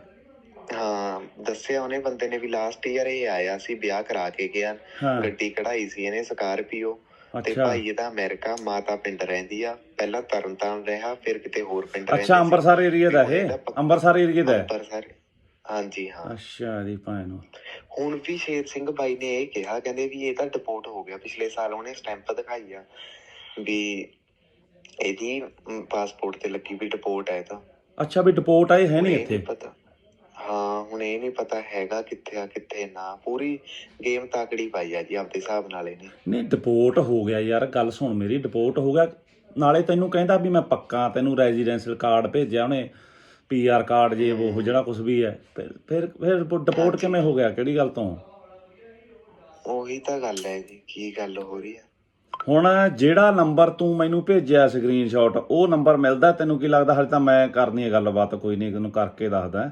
ਹਾਂ ਦੱਸਿਆ ਉਹਨੇ ਬੰਦੇ ਨੇ ਵੀ ਲਾਸਟ ਈਅਰ ਇਹ ਆਇਆ ਸੀ ਵਿਆਹ ਕਰਾ ਕੇ ਗਿਆ। ਗੱਡੀ ਕਢਾਈ ਸੀ ਇਹਨੇ ਸਕਾਰਪੀਓ। ਤੇ ਅੱਛਾ। ਭਾਈ ਇਹਦਾ ਅਮਰੀਕਾ ਮਾਤਾ ਪਿੰਡ ਰਹਿੰਦੀ ਆ। ਪਹਿਲਾਂ ਤਰਨਤਾਰਨ ਰਿਹਾ ਫਿਰ ਕਿਤੇ ਹੋਰ ਪਿੰਡ ਰਹਿੰਦੀ ਅੱਛਾ ਅੰਮ੍ਰਿਤਸਰ ਏਰੀਆ ਦਾ ਇਹ? ਅੰਮ੍ਰਿਤਸਰ ਏਰੀਆ ਦਾ ਹੈ? ਅੰਮ੍ਰਿਤਸਰ ਹਾਂਜੀ ਹਾਂ। ਅੱਛਾ ਦੀ ਭਾਣ। ਨੂੰ ਹੁਣ ਵੀ ਸ਼ੇਰ ਸਿੰਘ ਬਾਈ ਨੇ ਇਹ ਕਿਹਾ ਕਹਿੰਦੇ ਵੀ ਇਹ ਤਾਂ ਡਿਪੋਰਟ ਹੋ ਗਿਆ। ਪਿਛਲੇ ਸਾਲ ਉਹਨੇ ਸਟੈਂਪ ਦਿਖਾਈ ਆ ਵੀ ਇਹਦੀ ਪਾਸਪੋਰਟ ਤੇ ਲੱਗੀ ਵੀ ਡਿਪੋਰਟ ਹੈ ਤਾਂ। ਅੱਛਾ ਵੀ ਡਿਪੋਰਟ ਆਏ ਹੈ ਨਹੀਂ ਇੱਥੇ? ਪਤਾ। ਹਾਂ ਹੁਣ ਇਹ ਨਹੀਂ ਪਤਾ ਹੈਗਾ ਕਿੱਥੇ ਆ ਕਿੱਥੇ ਨਾ। ਪੂਰੀ ਗੇਮ ਤਾਕੜੀ ਪਾਈ ਆ ਜੀ ਆਪਦੇ ਹਿਸਾਬ ਨਾਲ ਇਹਨੇ। ਨਹੀਂ ਡਿਪੋਰਟ ਹੋ ਗਿਆ ਯਾਰ। ਗੱਲ ਸੁਣ ਮੇਰੀ ਡਿਪੋਰਟ ਹੋ ਗਿਆ। ਨਾਲੇ ਤੈਨੂੰ ਕਹਿੰਦਾ ਵੀ ਮੈਂ ਪੱਕਾ ਤੈਨੂੰ ਰੈਜ਼ੀਡੈਂਸ਼ੀਅਲ ਕਾਰਡ ਭੇਜਿਆ ਉਹਨੇ। ਪੀਆਰ ਕਾਰਡ ਜੇ ਉਹ ਜਿਹੜਾ ਕੁਝ ਵੀ ਹੈ। ਫਿਰ ਫਿਰ ਡਿਪੋਰਟ ਕਿਵੇਂ ਹੋ ਗਿਆ? ਕਿਹੜੀ ਗੱਲ ਤੋਂ? ਉਹੀ ਤਾਂ ਗੱਲ ਹੈ ਜੀ। ਕੀ ਗੱਲ ਹੋ ਰਹੀ ਆ? ਹੁਣ ਜਿਹੜਾ ਨੰਬਰ ਤੂੰ ਮੈਨੂੰ ਭੇਜਿਆ ਸਕਰੀਨਸ਼ਾਟ ਉਹ ਨੰਬਰ ਮਿਲਦਾ ਤੈਨੂੰ ਕੀ ਲੱਗਦਾ? ਹਜੇ ਤਾਂ ਮੈਂ ਕਰਨੀ ਹੈ ਗੱਲਬਾਤ। ਕੋਈ ਨਹੀਂ ਤੈਨੂੰ ਕਰਕੇ ਦੱਸਦਾ।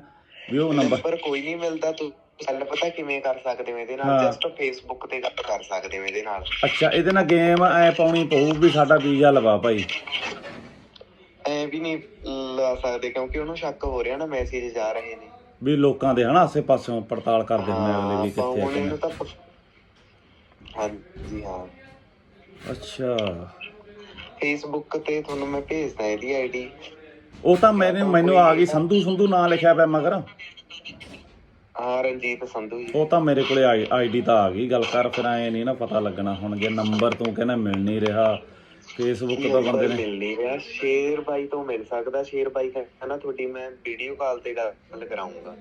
ਵੀ ਉਹ ਨੰਬਰ ਨੰਬਰ ਕੋਈ ਨਹੀਂ ਮਿਲਦਾ ਤੂੰ ਗੱਲ ਪਤਾ ਕਿਵੇਂ ਕਰ ਸਕਦੇ ਹੋ ਇਹਦੇ ਹਾਂ। ਨਾਲ ਜਸਟ ਫੇਸਬੁੱਕ ਤੇ ਗੱਲ ਕਰ ਸਕਦੇ ਹੋ ਇਹਦੇ ਨਾਲ। ਅੱਛਾ ਇਹਦੇ ਨਾਲ ਗੇਮ ਐ ਪਾਉਣੀ ਪਊ ਵੀ ਸਾਡਾ ਵੀਜ਼ਾ ਲਵਾ ਭਾਈ। ਐ ਵੀ ਨਹੀਂ ਲਾ ਸਕਦੇ ਕਿਉਂਕਿ ਉਹਨੂੰ ਸ਼ੱਕ ਹੋ ਰਿਹਾ ਨਾ ਮੈਸੇਜ ਜਾ ਰਹੇ ਨੇ। ਵੀ ਲੋਕਾਂ ਦੇ ਹਨਾ ਆਸੇ ਪਾਸਿਓਂ ਪੜਤਾਲ ਕਰਦੇ ਹੁੰਦੇ ਆ ਅਗਲੇ ਵੀ ਆਪਾਂ ਕਿੱਥੇ ਆ ਕਿਵੇਂ। ਤਾਂ ਪ- ਹਾਂਜੀ ਹਾਂ। ਅੱਛਾ। ਫੇਸਬੁੱਕ ਤੇ ਤੁਹਾਨੂੰ ਮੈਂ ਭੇਜਦਾ ਇਹਦੀ ਆਈਡੀ ਉਹ ਤਾਂ ਮੈਨੂੰ ਮੈਨੂੰ ਆ ਗਈ ਸੰਧੂ ਸੰਧੂ ਨਾਂ ਲਿਖਿਆ ਪਿਆ ਮਗਰ। ਹਾਂ ਰਣਜੀਤ ਸੰਧੂ ਜੀ। ਉਹ ਤਾਂ ਮੇਰੇ ਕੋਲੇ ਆਈਡੀ ਤਾਂ ਆ ਗਈ ਗੱਲ ਕਰ ਫਿਰ ਐ ਨਹੀਂ ਨਾ ਪਤਾ ਲੱਗਣਾ ਹੁਣ ਜੇ ਨੰਬਰ ਤੂੰ ਕਹਿੰਦਾ ਮਿਲ ਨਹੀਂ ਰਿਹਾ ਫੇਸਬੁੱਕ ਤੋਂ ਬੰਦੇ ਨੇ ਮਿਲ ਨਹੀਂ ਰਿਹਾ ਸ਼ੇਰ ਬਾਈ ਤੋਂ ਮਿਲ ਸਕਦਾ ਸ਼ੇਰ ਬਾਈ ਕਹਿੰਦਾ ਤੁਹਾਡੀ ਮੈਂ ਵੀਡੀਓ ਕਾਲ ਤੇ ਗੱਲ ਕਰਾਉਂਗਾ।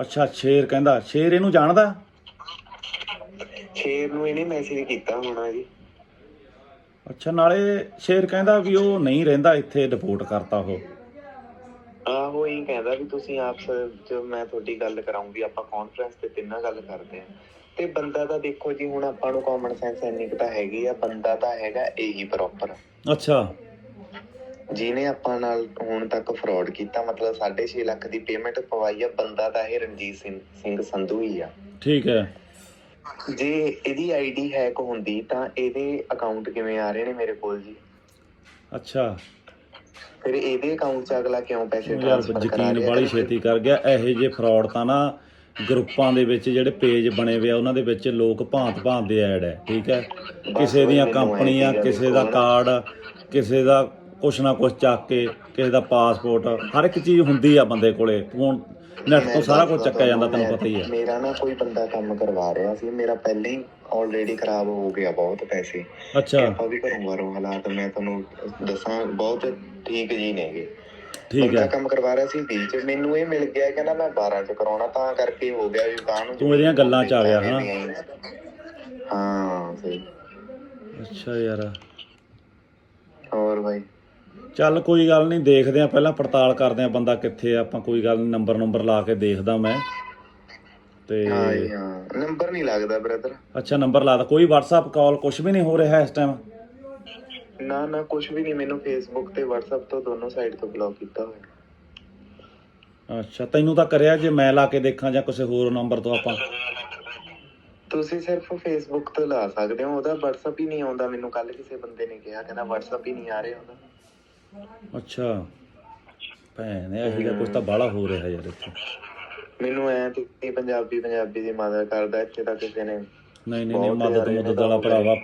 ਅੱਛਾ ਸ਼ੇਰ ਕਹਿੰਦਾ ਸ਼ੇਰ ਇਹਨੂੰ ਜਾਣਦਾ? ਸ਼ੇਰ ਨੂੰ ਇਹਨੇ ਮੈਸੇਜ ਕੀਤਾ ਹੋਣਾ ਜੀ। ਅੱਛਾ ਨਾਲੇ ਸ਼ੇਰ ਕਹਿੰਦਾ ਵੀ ਉਹ ਨਹੀਂ ਰਹਿੰਦਾ ਇੱਥੇ ਰਿਪੋਰਟ ਕਰਤਾ ਉਹ। ਆਹੋ ਇਹ ਕਹਿੰਦਾ ਵੀ ਤੁਸੀਂ ਆਪਸ ਚ ਮੈਂ ਤੁਹਾਡੀ ਗੱਲ ਕਰਾਉਂਗੀ ਆਪਾਂ ਕਾਨਫਰੰਸ ਤੇ ਤਿੰਨਾਂ ਗੱਲ ਕਰਦੇ ਆ ਤੇ ਬੰਦਾ ਤਾਂ ਦੇਖੋ ਜੀ ਹੁਣ ਆਪਾਂ ਨੂੰ ਕਾਮਨ ਸੈਂਸ ਇੰਨੀ ਕੁ ਤਾਂ ਹੈਗੀ ਆ ਬੰਦਾ ਤਾਂ ਹੈਗਾ ਇਹੀ ਪ੍ਰੋਪਰ ਅੱਛਾ। ਜਿਹਨੇ ਆਪਾਂ ਨਾਲ ਹੁਣ ਤੱਕ ਫਰਾਡ ਕੀਤਾ ਮਤਲਬ 6.5 ਲੱਖ ਦੀ ਪੇਮੈਂਟ ਪਵਾਈ ਆ ਬੰਦਾ ਤਾਂ ਇਹ ਰਣਜੀਤ ਸਿੰਘ ਸਿੰਘ ਸੰਧੂ ਹੀ ਆ। ਠੀਕ ਹੈ। ਜੇ ਇਹਦੀ ਆਈਡੀ ਹੈਕ ਹੁੰਦੀ ਤਾਂ ਇਹਦੇ ਅਕਾਊਂਟ ਕਿਵੇਂ ਆ ਰਹੇ ਨੇ ਮੇਰੇ ਕੋਲ ਜੀ? ਅੱਛਾ। ਫਿਰ ਇਹਦੇ ਅਕਾਊਂਟ 'ਚ ਅਗਲਾ ਕਿਉਂ ਪੈਸੇ ਟ੍ਰਾਂਸਫਰ ਕਰਾ ਯਕੀਨ ਰਿਹਾ ਬਾਲੀ ਛੇਤੀ ਕਰ ਗਿਆ। ਇਹੋ ਜਿਹੇ ਫਰਾਡ ਤਾਂ ਨਾ ਗਰੁੱਪਾਂ ਦੇ ਵਿੱਚ ਜਿਹੜੇ ਪੇਜ ਬਣੇ ਹੋਏ ਆ ਉਹਨਾਂ ਦੇ ਵਿੱਚ ਲੋਕ ਭਾਂਤ ਭਾਂਤ ਦੇ ਐਡ ਹੈ ਠੀਕ ਹੈ? ਕਿਸੇ ਦੀਆਂ ਕੰਪਨੀਆਂ ਕਿਸੇ ਦਾ। ਕਾਰਡ ਕਿਸੇ ਦਾ ਕੁਛ ਨਾ ਕੁਛ ਚੱਕ ਕੇ ਕਿਸੇ ਦਾ ਪਾਸਪੋਰਟ ਹਰ ਇੱਕ ਚੀਜ਼ ਹੁੰਦੀ ਆ ਬੰਦੇ ਕੋਲੇ। ਫੋਨ ਨੈਟ ਤੋਂ ਸਾਰਾ ਕੁਝ ਚੱਕਿਆ ਜਾਂਦਾ ਤੈਨੂੰ ਪਤਾ ਹੀ ਹੈ। ਮੇਰਾ ਨਾ ਕੋਈ ਬੰਦਾ ਕੰਮ ਕਰਵਾ ਰਿਹਾ ਸੀ ਮੇਰਾ ਪਹਿਲਾਂ ਹੀ ਆਲਰੇਡੀ ਖਰਾਬ ਹੋ ਗਿਆ ਬਹੁਤ ਪੈਸੇ। ਅੱਛਾ। ਆਪਾਂ ਵੀ ਘਰੋਂ ਬਾਹਰੋਂ ਹਾਲਾਤ ਮੈਂ ਤੁਹਾਨੂੰ ਦੱਸਾਂ ਬਹੁਤ ਠੀਕ ਜੀ ਨੇਗੇ ਠੀਕ ਹੈ। ਕੰਮ ਕਰਵਾ ਰਿਹਾ ਸੀ ਵੀਹ ਚ ਮੈਨੂੰ ਇਹ ਮਿਲ ਗਿਆ ਕਹਿੰਦਾ ਮੈਂ 12 ਚ ਕਰਾਉਣਾ ਤਾਂ ਕਰਕੇ ਹੋ ਗਿਆ ਵੀ ਨੂੰ ਤੂੰ ਇਹਦੀਆਂ ਗੱਲਾਂ ਚ ਆ ਗਿਆ, ਹਨਾ? ਹਾਂ ਸਹੀ। ਅੱਛਾ ਯਾਰ। ਹੋਰ ਬਾਈ? ਚੱਲ ਕੋਈ ਗੱਲ ਨਹੀਂ ਦੇਖਦੇ ਆ ਪਹਿਲਾਂ ਪੜਤਾਲ ਕਰਦੇ ਆ ਬੰਦਾ ਕਿੱਥੇ ਆ। ਆਪਾਂ ਕੋਈ ਗੱਲ ਨਹੀਂ ਨੰਬਰ ਨੰਬਰ ਲਾ ਕੇ ਦੇਖਦਾ ਮੈਂ। ਤੇ ਹਾਂ ਜੀ, ਹਾਂ। ਨੰਬਰ ਨਹੀਂ ਲੱਗਦਾ ਬ੍ਰਦਰ ਅੱਛਾ ਨੰਬਰ ਲਾ ਦਾ ਕੋਈ WhatsApp ਕਾਲ ਕੁਝ ਵੀ ਨਹੀਂ ਹੋ ਰਿਹਾ ਇਸ ਟਾਈਮ ਨਾ ਨਾ ਕੁਝ ਵੀ ਨਹੀਂ। ਮੈਨੂੰ ਫੇਸਬੁੱਕ ਤੇ WhatsApp ਤੋਂ ਦੋਨੋਂ ਸਾਈਡ ਤੋਂ ਬਲੌਕ ਕੀਤਾ ਹੋਇਆ। ਅੱਛਾ ਤੈਨੂੰ ਤਾਂ ਕਰਿਆ ਜੇ ਮੈਂ ਲਾ ਕੇ ਦੇਖਾਂ ਜਾਂ ਕਿਸੇ ਹੋਰ ਨੰਬਰ ਤੋਂ ਆਪਾਂ। ਤੁਸੀਂ ਸਿਰਫ ਫੇਸਬੁੱਕ ਤੋਂ ਲਾ ਸਕਦੇ ਹੋ। ਉਹਦਾ WhatsApp ਹੀ ਨਹੀਂ ਆਉਂਦਾ। ਮੈਨੂੰ ਕੱਲ ਕਿਸੇ ਬੰਦੇ ਨੇ ਕਿਹਾ ਕਹਿੰਦਾ WhatsApp ਹੀ ਨਹੀਂ ਆ ਰਿਹਾ ਉਹਦਾ। ਅੱਛਾ। ਭੈਣ ਇਹ ਜਿਹਾ ਕੁਝ ਤਾਂ ਬਾਹਲਾ ਹੋ ਰਿਹਾ ਯਾਰ ਇੱਥੇ। ਮੈਨੂੰ ਐ ਤੇ ਪੰਜਾਬੀ ਪੰਜਾਬੀ ਦੀ ਮਦਦ ਕਰਦਾ ਇੱਥੇ ਤਾਂ ਕਿਸੇ ਨੇ ਨਹੀਂ ਨਹੀਂ ਨਹੀਂ ਮਦਦ ਮੁੱਦਦ ਵਾਲਾ। ਭਰਾਵਾ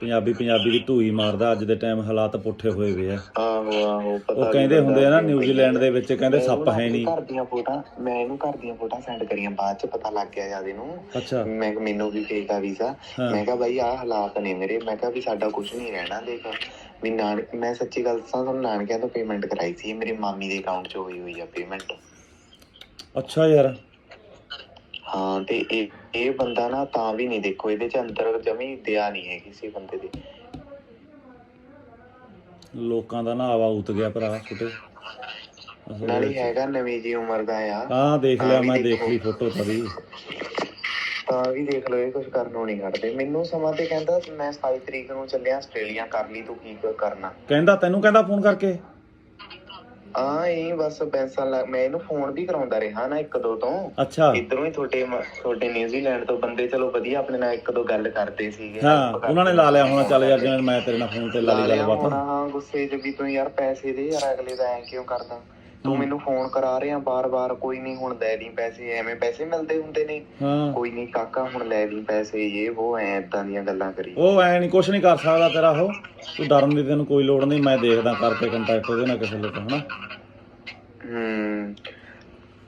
ਪੰਜਾਬੀ ਪੰਜਾਬੀ ਦੀ ਢੂਈ ਮਾਰਦਾ ਅੱਜ ਦੇ ਟਾਈਮ ਹਾਲਾਤ ਪੁੱਠੇ ਹੋਏ ਵੇ ਆ। ਆਹੋ ਆਹੋ ਪਤਾ ਉਹ ਕਹਿੰਦੇ ਹੁੰਦੇ ਆ ਨਾ ਨਿਊਜ਼ੀਲੈਂਡ ਦੇ ਵਿੱਚ ਕਹਿੰਦੇ ਸੱਪ ਹੈ ਨਹੀਂ। ਘਰ ਦੀਆਂ ਫੋਟਾਂ ਮੈਂ ਇਹਨੂੰ ਘਰ ਦੀਆਂ ਫੋਟਾਂ ਸੈਂਡ ਕਰੀਆਂ ਬਾਅਦ ਚ ਪਤਾ ਲੱਗ ਗਿਆ ਜਦ ਇਹਨੂੰ। ਅੱਛਾ। ਮੈਂ ਮੈਨੂੰ ਵੀ ਫੇਕ ਆ ਵੀਜ਼ਾ। ਮੈਂ ਕਿਹਾ ਬਾਈ ਆਹ ਹਾਲਾਤ ਨੇ ਮੇਰੇ। ਮੈਂ ਕਿਹਾ ਵੀ ਸਾਡਾ ਕੁਝ ਨਹੀਂ ਰਹਿਣਾ ਦੇਖ। ਵੀ ਨਾਨ ਮੈਂ ਸੱਚੀ ਗੱਲ ਦੱਸਾਂ ਤੁਹਾਨੂੰ ਨਾਨਕਿਆਂ ਤੋਂ ਪੇਮੈਂਟ ਕਰਾਈ ਸੀ ਮੇਰੀ ਮਾਮੀ ਦੇ ਅਕਾਊਂਟ 'ਚ ਹੋਈ ਹੋਈ ਆ ਪੇਮੈਂਟ ਅੱਛਾ ਯਾਰ। ਹਾਂ ਤੇ ਇਹ ਇਹ ਬੰਦਾ ਨਾ ਤਾਂ ਵੀ ਨਹੀਂ ਦੇਖੋ ਇਹਦੇ ਚ ਅੰਦਰ ਜਮੀ ਦਿਆ ਨਹੀਂ ਹੈ ਕਿਸੇ ਬੰਦੇ ਦੀ। ਲੋਕਾਂ ਦਾ ਨਾ ਆਵਾ ਉਤ ਗਿਆ ਭਰਾ ਛੋਟੇ। ਨਾਲੇ। ਹੈਗਾ ਨਵੀਂ ਜੀ ਉਮਰ ਦਾ ਆ। ਹਾਂ ਦੇਖ ਲਿਆ ਮੈਂ ਦੇਖ। ਲਈ ਫੋਟੋ ਤਦੀ। ਤਾਂ ਵੀ ਦੇਖ ਲਓ ਇਹ ਕੁਝ ਕਰਨੋਂ ਨਹੀਂ ਕਰਦੇ ਮੈਨੂੰ ਸਮਾਂ ਤੇ ਕਹਿੰਦਾ ਮੈਂ 27 ਤਰੀਕ ਨੂੰ ਚੱਲਿਆ ਆਸਟ੍ਰੇਲੀਆ ਕਰ ਲਈ ਤੂੰ ਕੀ ਕਰਨਾ? ਕਹਿੰਦਾ ਤੈਨੂੰ ਕਹਿੰਦਾ ਫੋਨ ਕਰਕੇ? ਹਾਂ ਇਹ ਬਸ ਪੈਸਾ ਲੱਗ ਮੈਂ ਇਹਨੂੰ ਫੋਨ ਵੀ ਕਰਾਉਂਦਾ ਰਿਹਾ ਨਾ ਇੱਕ ਦੋ ਤੋਂ। ਅੱਛਾ। ਇਧਰੋਂ ਹੀ ਤੁਹਾਡੇ ਤੁਹਾਡੇ ਨਿਊਜ਼ੀਲੈਂਡ ਤੋਂ ਬੰਦੇ ਚਲੋ ਵਧੀਆ ਆਪਣੇ ਨਾਲ ਇੱਕ ਦੋ ਗੱਲ ਕਰਦੇ ਸੀਗੇ। ਹਾਂ ਉਹਨਾਂ ਨੇ ਲਾ ਲਿਆ ਹੋਣਾ ਚੱਲ ਯਾਰ ਜਿਵੇਂ ਮੈਂ ਤੇਰੇ ਨਾਲ ਫੋਨ ਤੇ ਲਾ ਲਈ ਗੱਲਬਾਤ। ਹਾਂ ਗੁੱਸੇ 'ਚ ਵੀ ਤੂੰ ਯਾਰ ਪੈਸੇ ਦੇ ਯਾਰ ਅਗਲੇ ਦਾ ਐ ਕਿਉਂ ਕਰਦਾ? ਤੂੰ। ਮੈਨੂੰ ਫੋਨ ਕਰਾ ਰਿਹਾ ਬਾਰ-ਬਾਰ ਕੋਈ ਨਹੀਂ ਹੁਣ ਲੈ ਲਈ ਪੈਸੇ ਐਵੇਂ ਪੈਸੇ ਮਿਲਦੇ ਹੁੰਦੇ ਨੇ। ਹਾਂ। ਕੋਈ ਨਹੀਂ ਕਾਕਾ ਹੁਣ ਲੈ ਲਈ ਪੈਸੇ ਇਹ ਉਹ ਐ ਇਦਾਂ ਦੀਆਂ ਗੱਲਾਂ ਕਰੀ। ਉਹ ਐ ਨਹੀਂ ਕੁਛ ਨਹੀਂ ਕਰ ਸਕਦਾ ਤੇਰਾ ਉਹ। ਤੂੰ ਡਰਨ ਦੀ ਤੈਨੂੰ ਕੋਈ ਲੋੜ ਨਹੀਂ ਮੈਂ ਦੇਖਦਾ ਕਰਕੇ ਕੰਟੈਕਟ ਉਹਦੇ ਨਾਲ ਕਿਸੇ ਲੋਕ ਹਨਾ ਹੂੰ।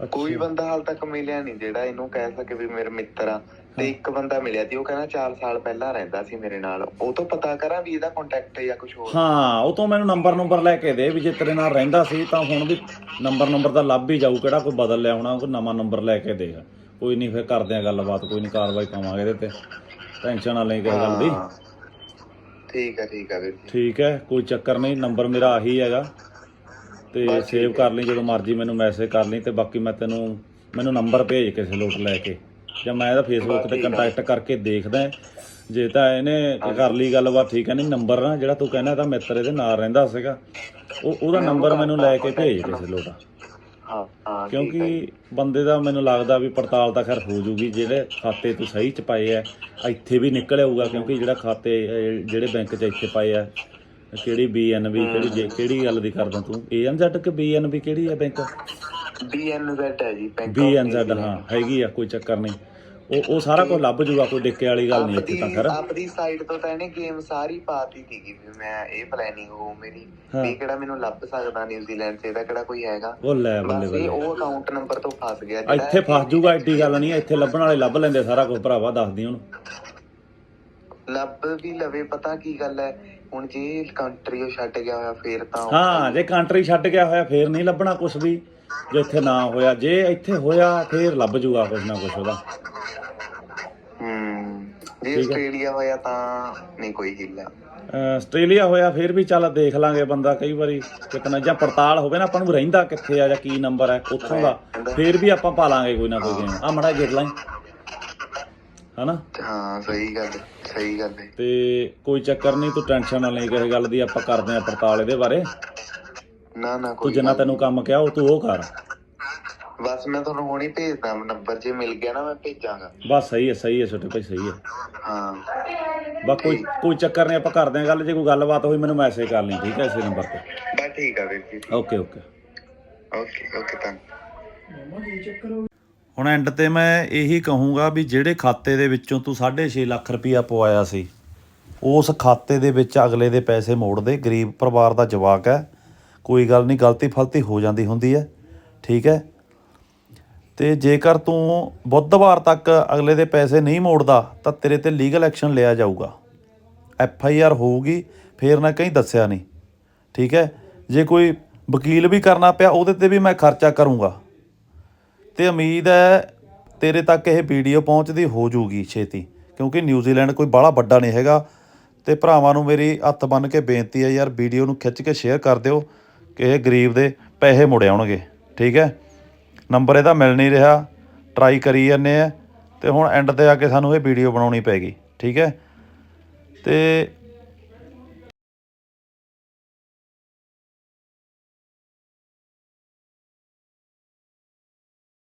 ਕੋਈ। ਬੰਦਾ ਹਾਲ ਤੱਕ ਮਿਲਿਆ ਨਹੀਂ ਜਿਹੜਾ ਇਹਨੂੰ ਕਹਿ ਸਕੇ ਵੀ ਮੇਰਾ ਮਿੱਤਰ ਆ। ਤੇ ਇੱਕ ਬੰਦਾ ਮਿਲਿਆ ਸੀ ਉਹ ਕਹਿੰਦਾ 4 ਸਾਲ ਪਹਿਲਾਂ ਰਹਿੰਦਾ ਸੀ ਮੇਰੇ ਨਾਲ। ਉਹ ਤੋਂ ਪਤਾ ਕਰਾਂ ਵੀ ਇਹਦਾ ਕੰਟੈਕਟ ਜਾਂ ਕੁਝ ਹੋਰ? ਹਾਂ ਉਹ ਤੋਂ ਮੈਨੂੰ ਨੰਬਰ ਨੰਬਰ ਲੈ ਕੇ ਦੇ ਵੀ ਜੇ ਤੇਰੇ ਨਾਲ ਰਹਿੰਦਾ ਸੀ ਤਾਂ ਹੁਣ ਵੀ ਨੰਬਰ ਨੰਬਰ ਤਾਂ ਲੱਭ ਹੀ ਜਾਊ ਕਿਹੜਾ ਕੋਈ ਬਦਲ ਲਿਆ ਹੋਣਾ ਕੋਈ ਨਵਾਂ ਨੰਬਰ ਲੈ ਕੇ ਦੇ। ਕੋਈ ਨਹੀਂ ਫਿਰ ਕਰਦੇ ਆ ਗੱਲਬਾਤ ਕੋਈ ਨਹੀਂ ਕਾਰਵਾਈ ਪਾਵਾਂਗੇ ਇਹਦੇ ਤੇ। ਟੈਨਸ਼ਨ ਨਾ ਲਈ ਕਿਸੇ ਗੱਲ ਦੀ ਹਾਂ। ਠੀਕ ਹੈ ਠੀਕ ਹੈ ਵੀਰ ਜੀ। ਠੀਕ ਹੈ ਕੋਈ ਚੱਕਰ ਨਹੀਂ ਨੰਬਰ ਮੇਰਾ ਆਹੀ ਹੈਗਾ। ਤੇ ਸੇਵ। ਕਰ ਲਈ ਜਦੋਂ ਮਰਜ਼ੀ ਮੈਨੂੰ ਮੈਸੇਜ ਕਰ ਲਈ ਤੇ ਬਾਕੀ ਮੈਂ ਤੈਨੂੰ ਮੈਨੂੰ ਨੰਬਰ ਭੇਜ ਕਿਸੇ ਲੋਟ ਲੈ ਕੇ। ਜਾਂ ਮੈਂ ਇਹਦਾ ਫੇਸਬੁੱਕ ਤੇ। ਕੰਟੈਕਟ ਕਰਕੇ ਦੇਖਦਾ ਜੇ ਤਾਂ ਇਹਨੇ ਕਰ ਲਈ ਗੱਲਬਾਤ ਠੀਕ ਹੈ ਨਹੀਂ ਨੰਬਰ ਨਾ ਜਿਹੜਾ ਤੂੰ ਕਹਿੰਦਾ ਇਹਦਾ ਮਿੱਤਰ ਇਹਦੇ ਨਾਲ ਰਹਿੰਦਾ ਸੀਗਾ। ਉਹ ਉਹਦਾ ਨੰਬਰ ਮੈਨੂੰ ਲੈ ਕੇ ਭੇਜ ਕਿਸੇ ਲੋਟ ਹਾਂ ਕਿਉਂਕਿ ਬੰਦੇ ਦਾ ਮੈਨੂੰ ਲੱਗਦਾ ਵੀ ਪੜਤਾਲ ਤਾਂ ਖੈਰ ਹੋ ਜੂਗੀ ਜਿਹੜੇ ਖਾਤੇ ਤੂੰ ਸਹੀ ਚ ਪਾਏ ਆ ਇੱਥੇ ਵੀ ਨਿਕਲ ਆਊਗਾ ਕਿਉਂਕਿ ਜਿਹੜਾ ਖਾਤੇ ਜਿਹੜੇ ਬੈਂਕ ਚ ਇੱਥੇ ਪਾਏ ਆ ਕਿਹੜੀ ਬੀਐਨਬੀ ਕਿਹੜੀ ਜੇ- ਕਿਹੜੀ ਗੱਲ ਦੀ ਕਰਦਾ ਤੂੰ? ਏਐਨਜ਼ੈਡ ਕਿ ਬੀਐਨਬੀ ਕਿਹੜੀ ਹੈ ਬੈਂਕ? BNZ ਹੈ ਜੀ ਬੀਐਨਜ਼ੈਡ New ਹਾਂ ਹੈਗੀ ਆ ਕੋਈ ਚੱਕਰ ਨਹੀਂ। ਉਹ ਉਹ ਸਾਰਾ ਕੁਝ ਲੱਭ ਜੂਗਾ ਕੋਈ ਡਿੱਕੇ ਵਾਲੀ ਗੱਲ ਨਹੀਂ ਇੱਥੇ ਤਾਂ ਖਰ। ਆਪਦੀ ਸਾਈਡ ਤੋਂ ਤਾਂ ਇਹਨੇ ਗੇਮ ਸਾਰੀ ਪਾਤੀ ਸੀਗੀ ਵੀ ਮੈਂ ਇਹ ਪਲੈਨਿੰਗ ਹੋ ਮੇਰੀ। ਵੀ ਕਿਹੜਾ ਮੈਨੂੰ ਲੱਭ ਸਕਦਾ ਨਿਊਜ਼ੀਲੈਂਡ 'ਚ ਇਹਦਾ ਕਿਹੜਾ ਕੋਈ ਹੈਗਾ। ਉਹ ਲੈ ਬੱਲੇ ਬੱਲੇ ਉਹ ਅਕਾਊਂਟ ਨੰਬਰ ਤੋਂ ਫਸ ਗਿਆ ਇੱਥੇ ਫਸ ਜੂਗਾ ਐਡੀ ਗੱਲ ਨਹੀਂ ਇੱਥੇ ਲੱਭਣ ਵਾਲੇ ਲੱਭ ਲੈਂਦੇ ਸਾਰਾ ਕੁਝ ਭਰਾਵਾ ਦੱਸਦੀ ਉਹਨੂੰ। ਲੱਭ ਵੀ ਲਵੇ ਪਤਾ ਕੀ ਗੱਲ ਹੈ ਹੁਣ ਜੇ ਕੰਟਰੀ ਉਹ ਛੱਡ ਗਿਆ ਹੋਇਆ ਫੇਰ ਤਾਂ ਹਾਂ ਜੇ ਕੰਟਰੀ ਛੱਡ ਗਿਆ ਹੋਇਆ ਫੇਰ ਨਹੀਂ ਲੱਭਣਾ ਕੁਝ ਵੀ। ਜੇ ਇੱਥੇ ਨਾ ਹੋਇਆ ਜੇ ਇੱਥੇ ਹੋਇਆ ਫੇਰ ਲੱਭ ਜੂਗਾ ਕੁਝ ਨਾ ਕੁਝ ਉਹਦਾ। ਹੂੰ ਜੇ। ਆਸਟ੍ਰੇਲੀਆ ਹੋਇਆ ਤਾਂ ਨਹੀਂ ਕੋਈ ਹਿੱਲਾ ਅਹ ਆਸਟ੍ਰੇਲੀਆ ਹੋਇਆ ਫੇਰ ਵੀ ਚੱਲ ਦੇਖ ਲਾਂਗੇ ਬੰਦਾ ਕਈ ਵਾਰੀ ਕਿਤਨਾ ਜਾਂ ਪੜਤਾਲ ਹੋਵੇ ਨਾ ਆਪਾਂ ਨੂੰ ਰਹਿੰਦਾ ਕਿੱਥੇ ਆ ਜਾਂ ਕੀ ਨੰਬਰ ਹੈ ਉੱਥੋਂ ਦਾ ਫੇਰ ਵੀ ਆਪਾਂ ਪਾ ਲਾਂਗੇ ਕੋਈ ਨਾ ਕੋਈ ਗੇਮ ਆ ਮੜਾ ਗਿਰ ਲਾਂ ਹਨਾ? ਹਾਂ ਸਹੀ ਗੱਲ ਸਹੀ ਗੱਲ ਹੈ। ਤੇ ਕੋਈ ਚੱਕਰ ਨਹੀਂ ਤੂੰ ਟੈਨਸ਼ਨ ਨਾ ਲਈ ਕਿਸੇ ਗੱਲ ਦੀ ਆਪਾਂ ਕਰਦੇ ਆ ਪੜਤਾਲ ਇਹਦੇ ਬਾਰੇ। ਨਾ ਨਾ ਤੂੰ ਕੋਈ ਜਿੰਨਾ ਗੱਲ ਤੈਨੂੰ ਕੰਮ ਕਿਹਾ ਉਹ ਤੂੰ ਉਹ ਕਰ। ਬਸ ਮੈਂ ਤੁਹਾਨੂੰ ਹੁਣੀ ਭੇਜਦਾ ਨੰਬਰ ਜੇ ਮਿਲ ਗਿਆ ਨਾ ਮੈਂ ਭੇਜਾਂਗਾ। ਬਸ ਸਹੀ ਹੈ ਸਹੀ ਹੈ ਛੋਟੇ ਭਾਈ ਸਹੀ ਹੈ। ਹਾਂ। ਬਸ ਕੋਈ ਕੋਈ ਚੱਕਰ ਨਹੀਂ ਆਪਾਂ ਕਰਦੇ ਆ ਗੱਲ ਜੇ ਕੋਈ ਗੱਲਬਾਤ ਹੋਈ ਮੈਨੂੰ ਮੈਸੇਜ ਕਰ ਲਈ ਠੀਕ ਹੈ ਇਸੇ ਨੰਬਰ ਤੇ। ਬਸ ਠੀਕ ਆ ਵੀਰ ਜੀ। ਓਕੇ ਓਕੇ ਓਕੇ ਓਕੇ ਤਾਂ ਹੁਣ ਐਂਡ ਤੇ ਮੈਂ ਇਹੀ ਕਹੂੰਗਾ ਵੀ ਜਿਹੜੇ ਖਾਤੇ ਦੇ ਵਿੱਚੋਂ ਤੂੰ 6.5 ਲੱਖ ਰੁਪਇਆ ਪਵਾਇਆ ਸੀ ਉਸ ਖਾਤੇ ਦੇ ਵਿੱਚ ਅਗਲੇ ਦੇ ਪੈਸੇ ਮੋੜ ਦੇ ਗਰੀਬ ਪਰਿਵਾਰ ਦਾ ਜਵਾਕ ਹੈ। ਕੋਈ ਗੱਲ ਨਹੀਂ, ਗਲਤੀ ਫਲਤੀ ਹੋ ਜਾਂਦੀ ਹੁੰਦੀ ਹੈ। ਠੀਕ ਹੈ। ਤੇ ਜੇਕਰ ਤੂੰ ਬੁੱਧਵਾਰ ਤੱਕ ਅਗਲੇ ਦੇ ਪੈਸੇ ਨਹੀਂ ਮੋੜਦਾ, ਤਾਂ ਤੇਰੇ ਤੇ ਲੀਗਲ ਐਕਸ਼ਨ ਲਿਆ ਜਾਊਗਾ। ਐਫ ਆਈ ਆਰ ਹੋਊਗੀ, ਫੇਰ ਨਾ ਕहीं ਦੱਸਿਆ ਨਹੀਂ। ਠੀਕ ਹੈ। ਜੇ ਕੋਈ ਵਕੀਲ ਵੀ ਕਰਨਾ ਪਿਆ, ਉਹਦੇ ਤੇ ਵੀ ਮੈਂ ਖਰਚਾ ਕਰੂੰਗਾ। ਤੇ ਉਮੀਦ ਹੈ ਤੇਰੇ ਤੱਕ ਇਹ ਵੀਡੀਓ ਪਹੁੰਚਦੀ ਹੋ ਜੂਗੀ ਛੇਤੀ, ਕਿਉਂਕਿ ਨਿਊਜ਼ੀਲੈਂਡ ਕੋਈ ਬਾਹਲਾ ਵੱਡਾ ਨਹੀਂ ਹੈਗਾ। ਤੇ ਭਰਾਵਾਂ ਨੂੰ ਮੇਰੀ ਹੱਥ ਬੰਨ ਕੇ ਬੇਨਤੀ ਹੈ ਯਾਰ, ਵੀਡੀਓ ਨੂੰ ਖਿੱਚ ਕੇ ਸ਼ੇਅਰ ਕਰ ਦਿਓ। ਕਿ ਇਹ ਗਰੀਬ ਦੇ ਪੈਸੇ ਮੁੜ ਆਉਣਗੇ, ਠੀਕ ਹੈ? ਨੰਬਰ ਇਹਦਾ ਮਿਲ ਨਹੀਂ ਰਿਹਾ ਟਰਾਈ ਕਰੀ ਜਾਂਦੇ ਆ ਤੇ ਹੁਣ ਐਂਡ ਤੇ ਆ ਕੇ ਸਾਨੂੰ ਇਹ ਵੀਡੀਓ ਬਣਾਉਣੀ ਪੈ ਗਈ, ਠੀਕ ਹੈ? ਤੇ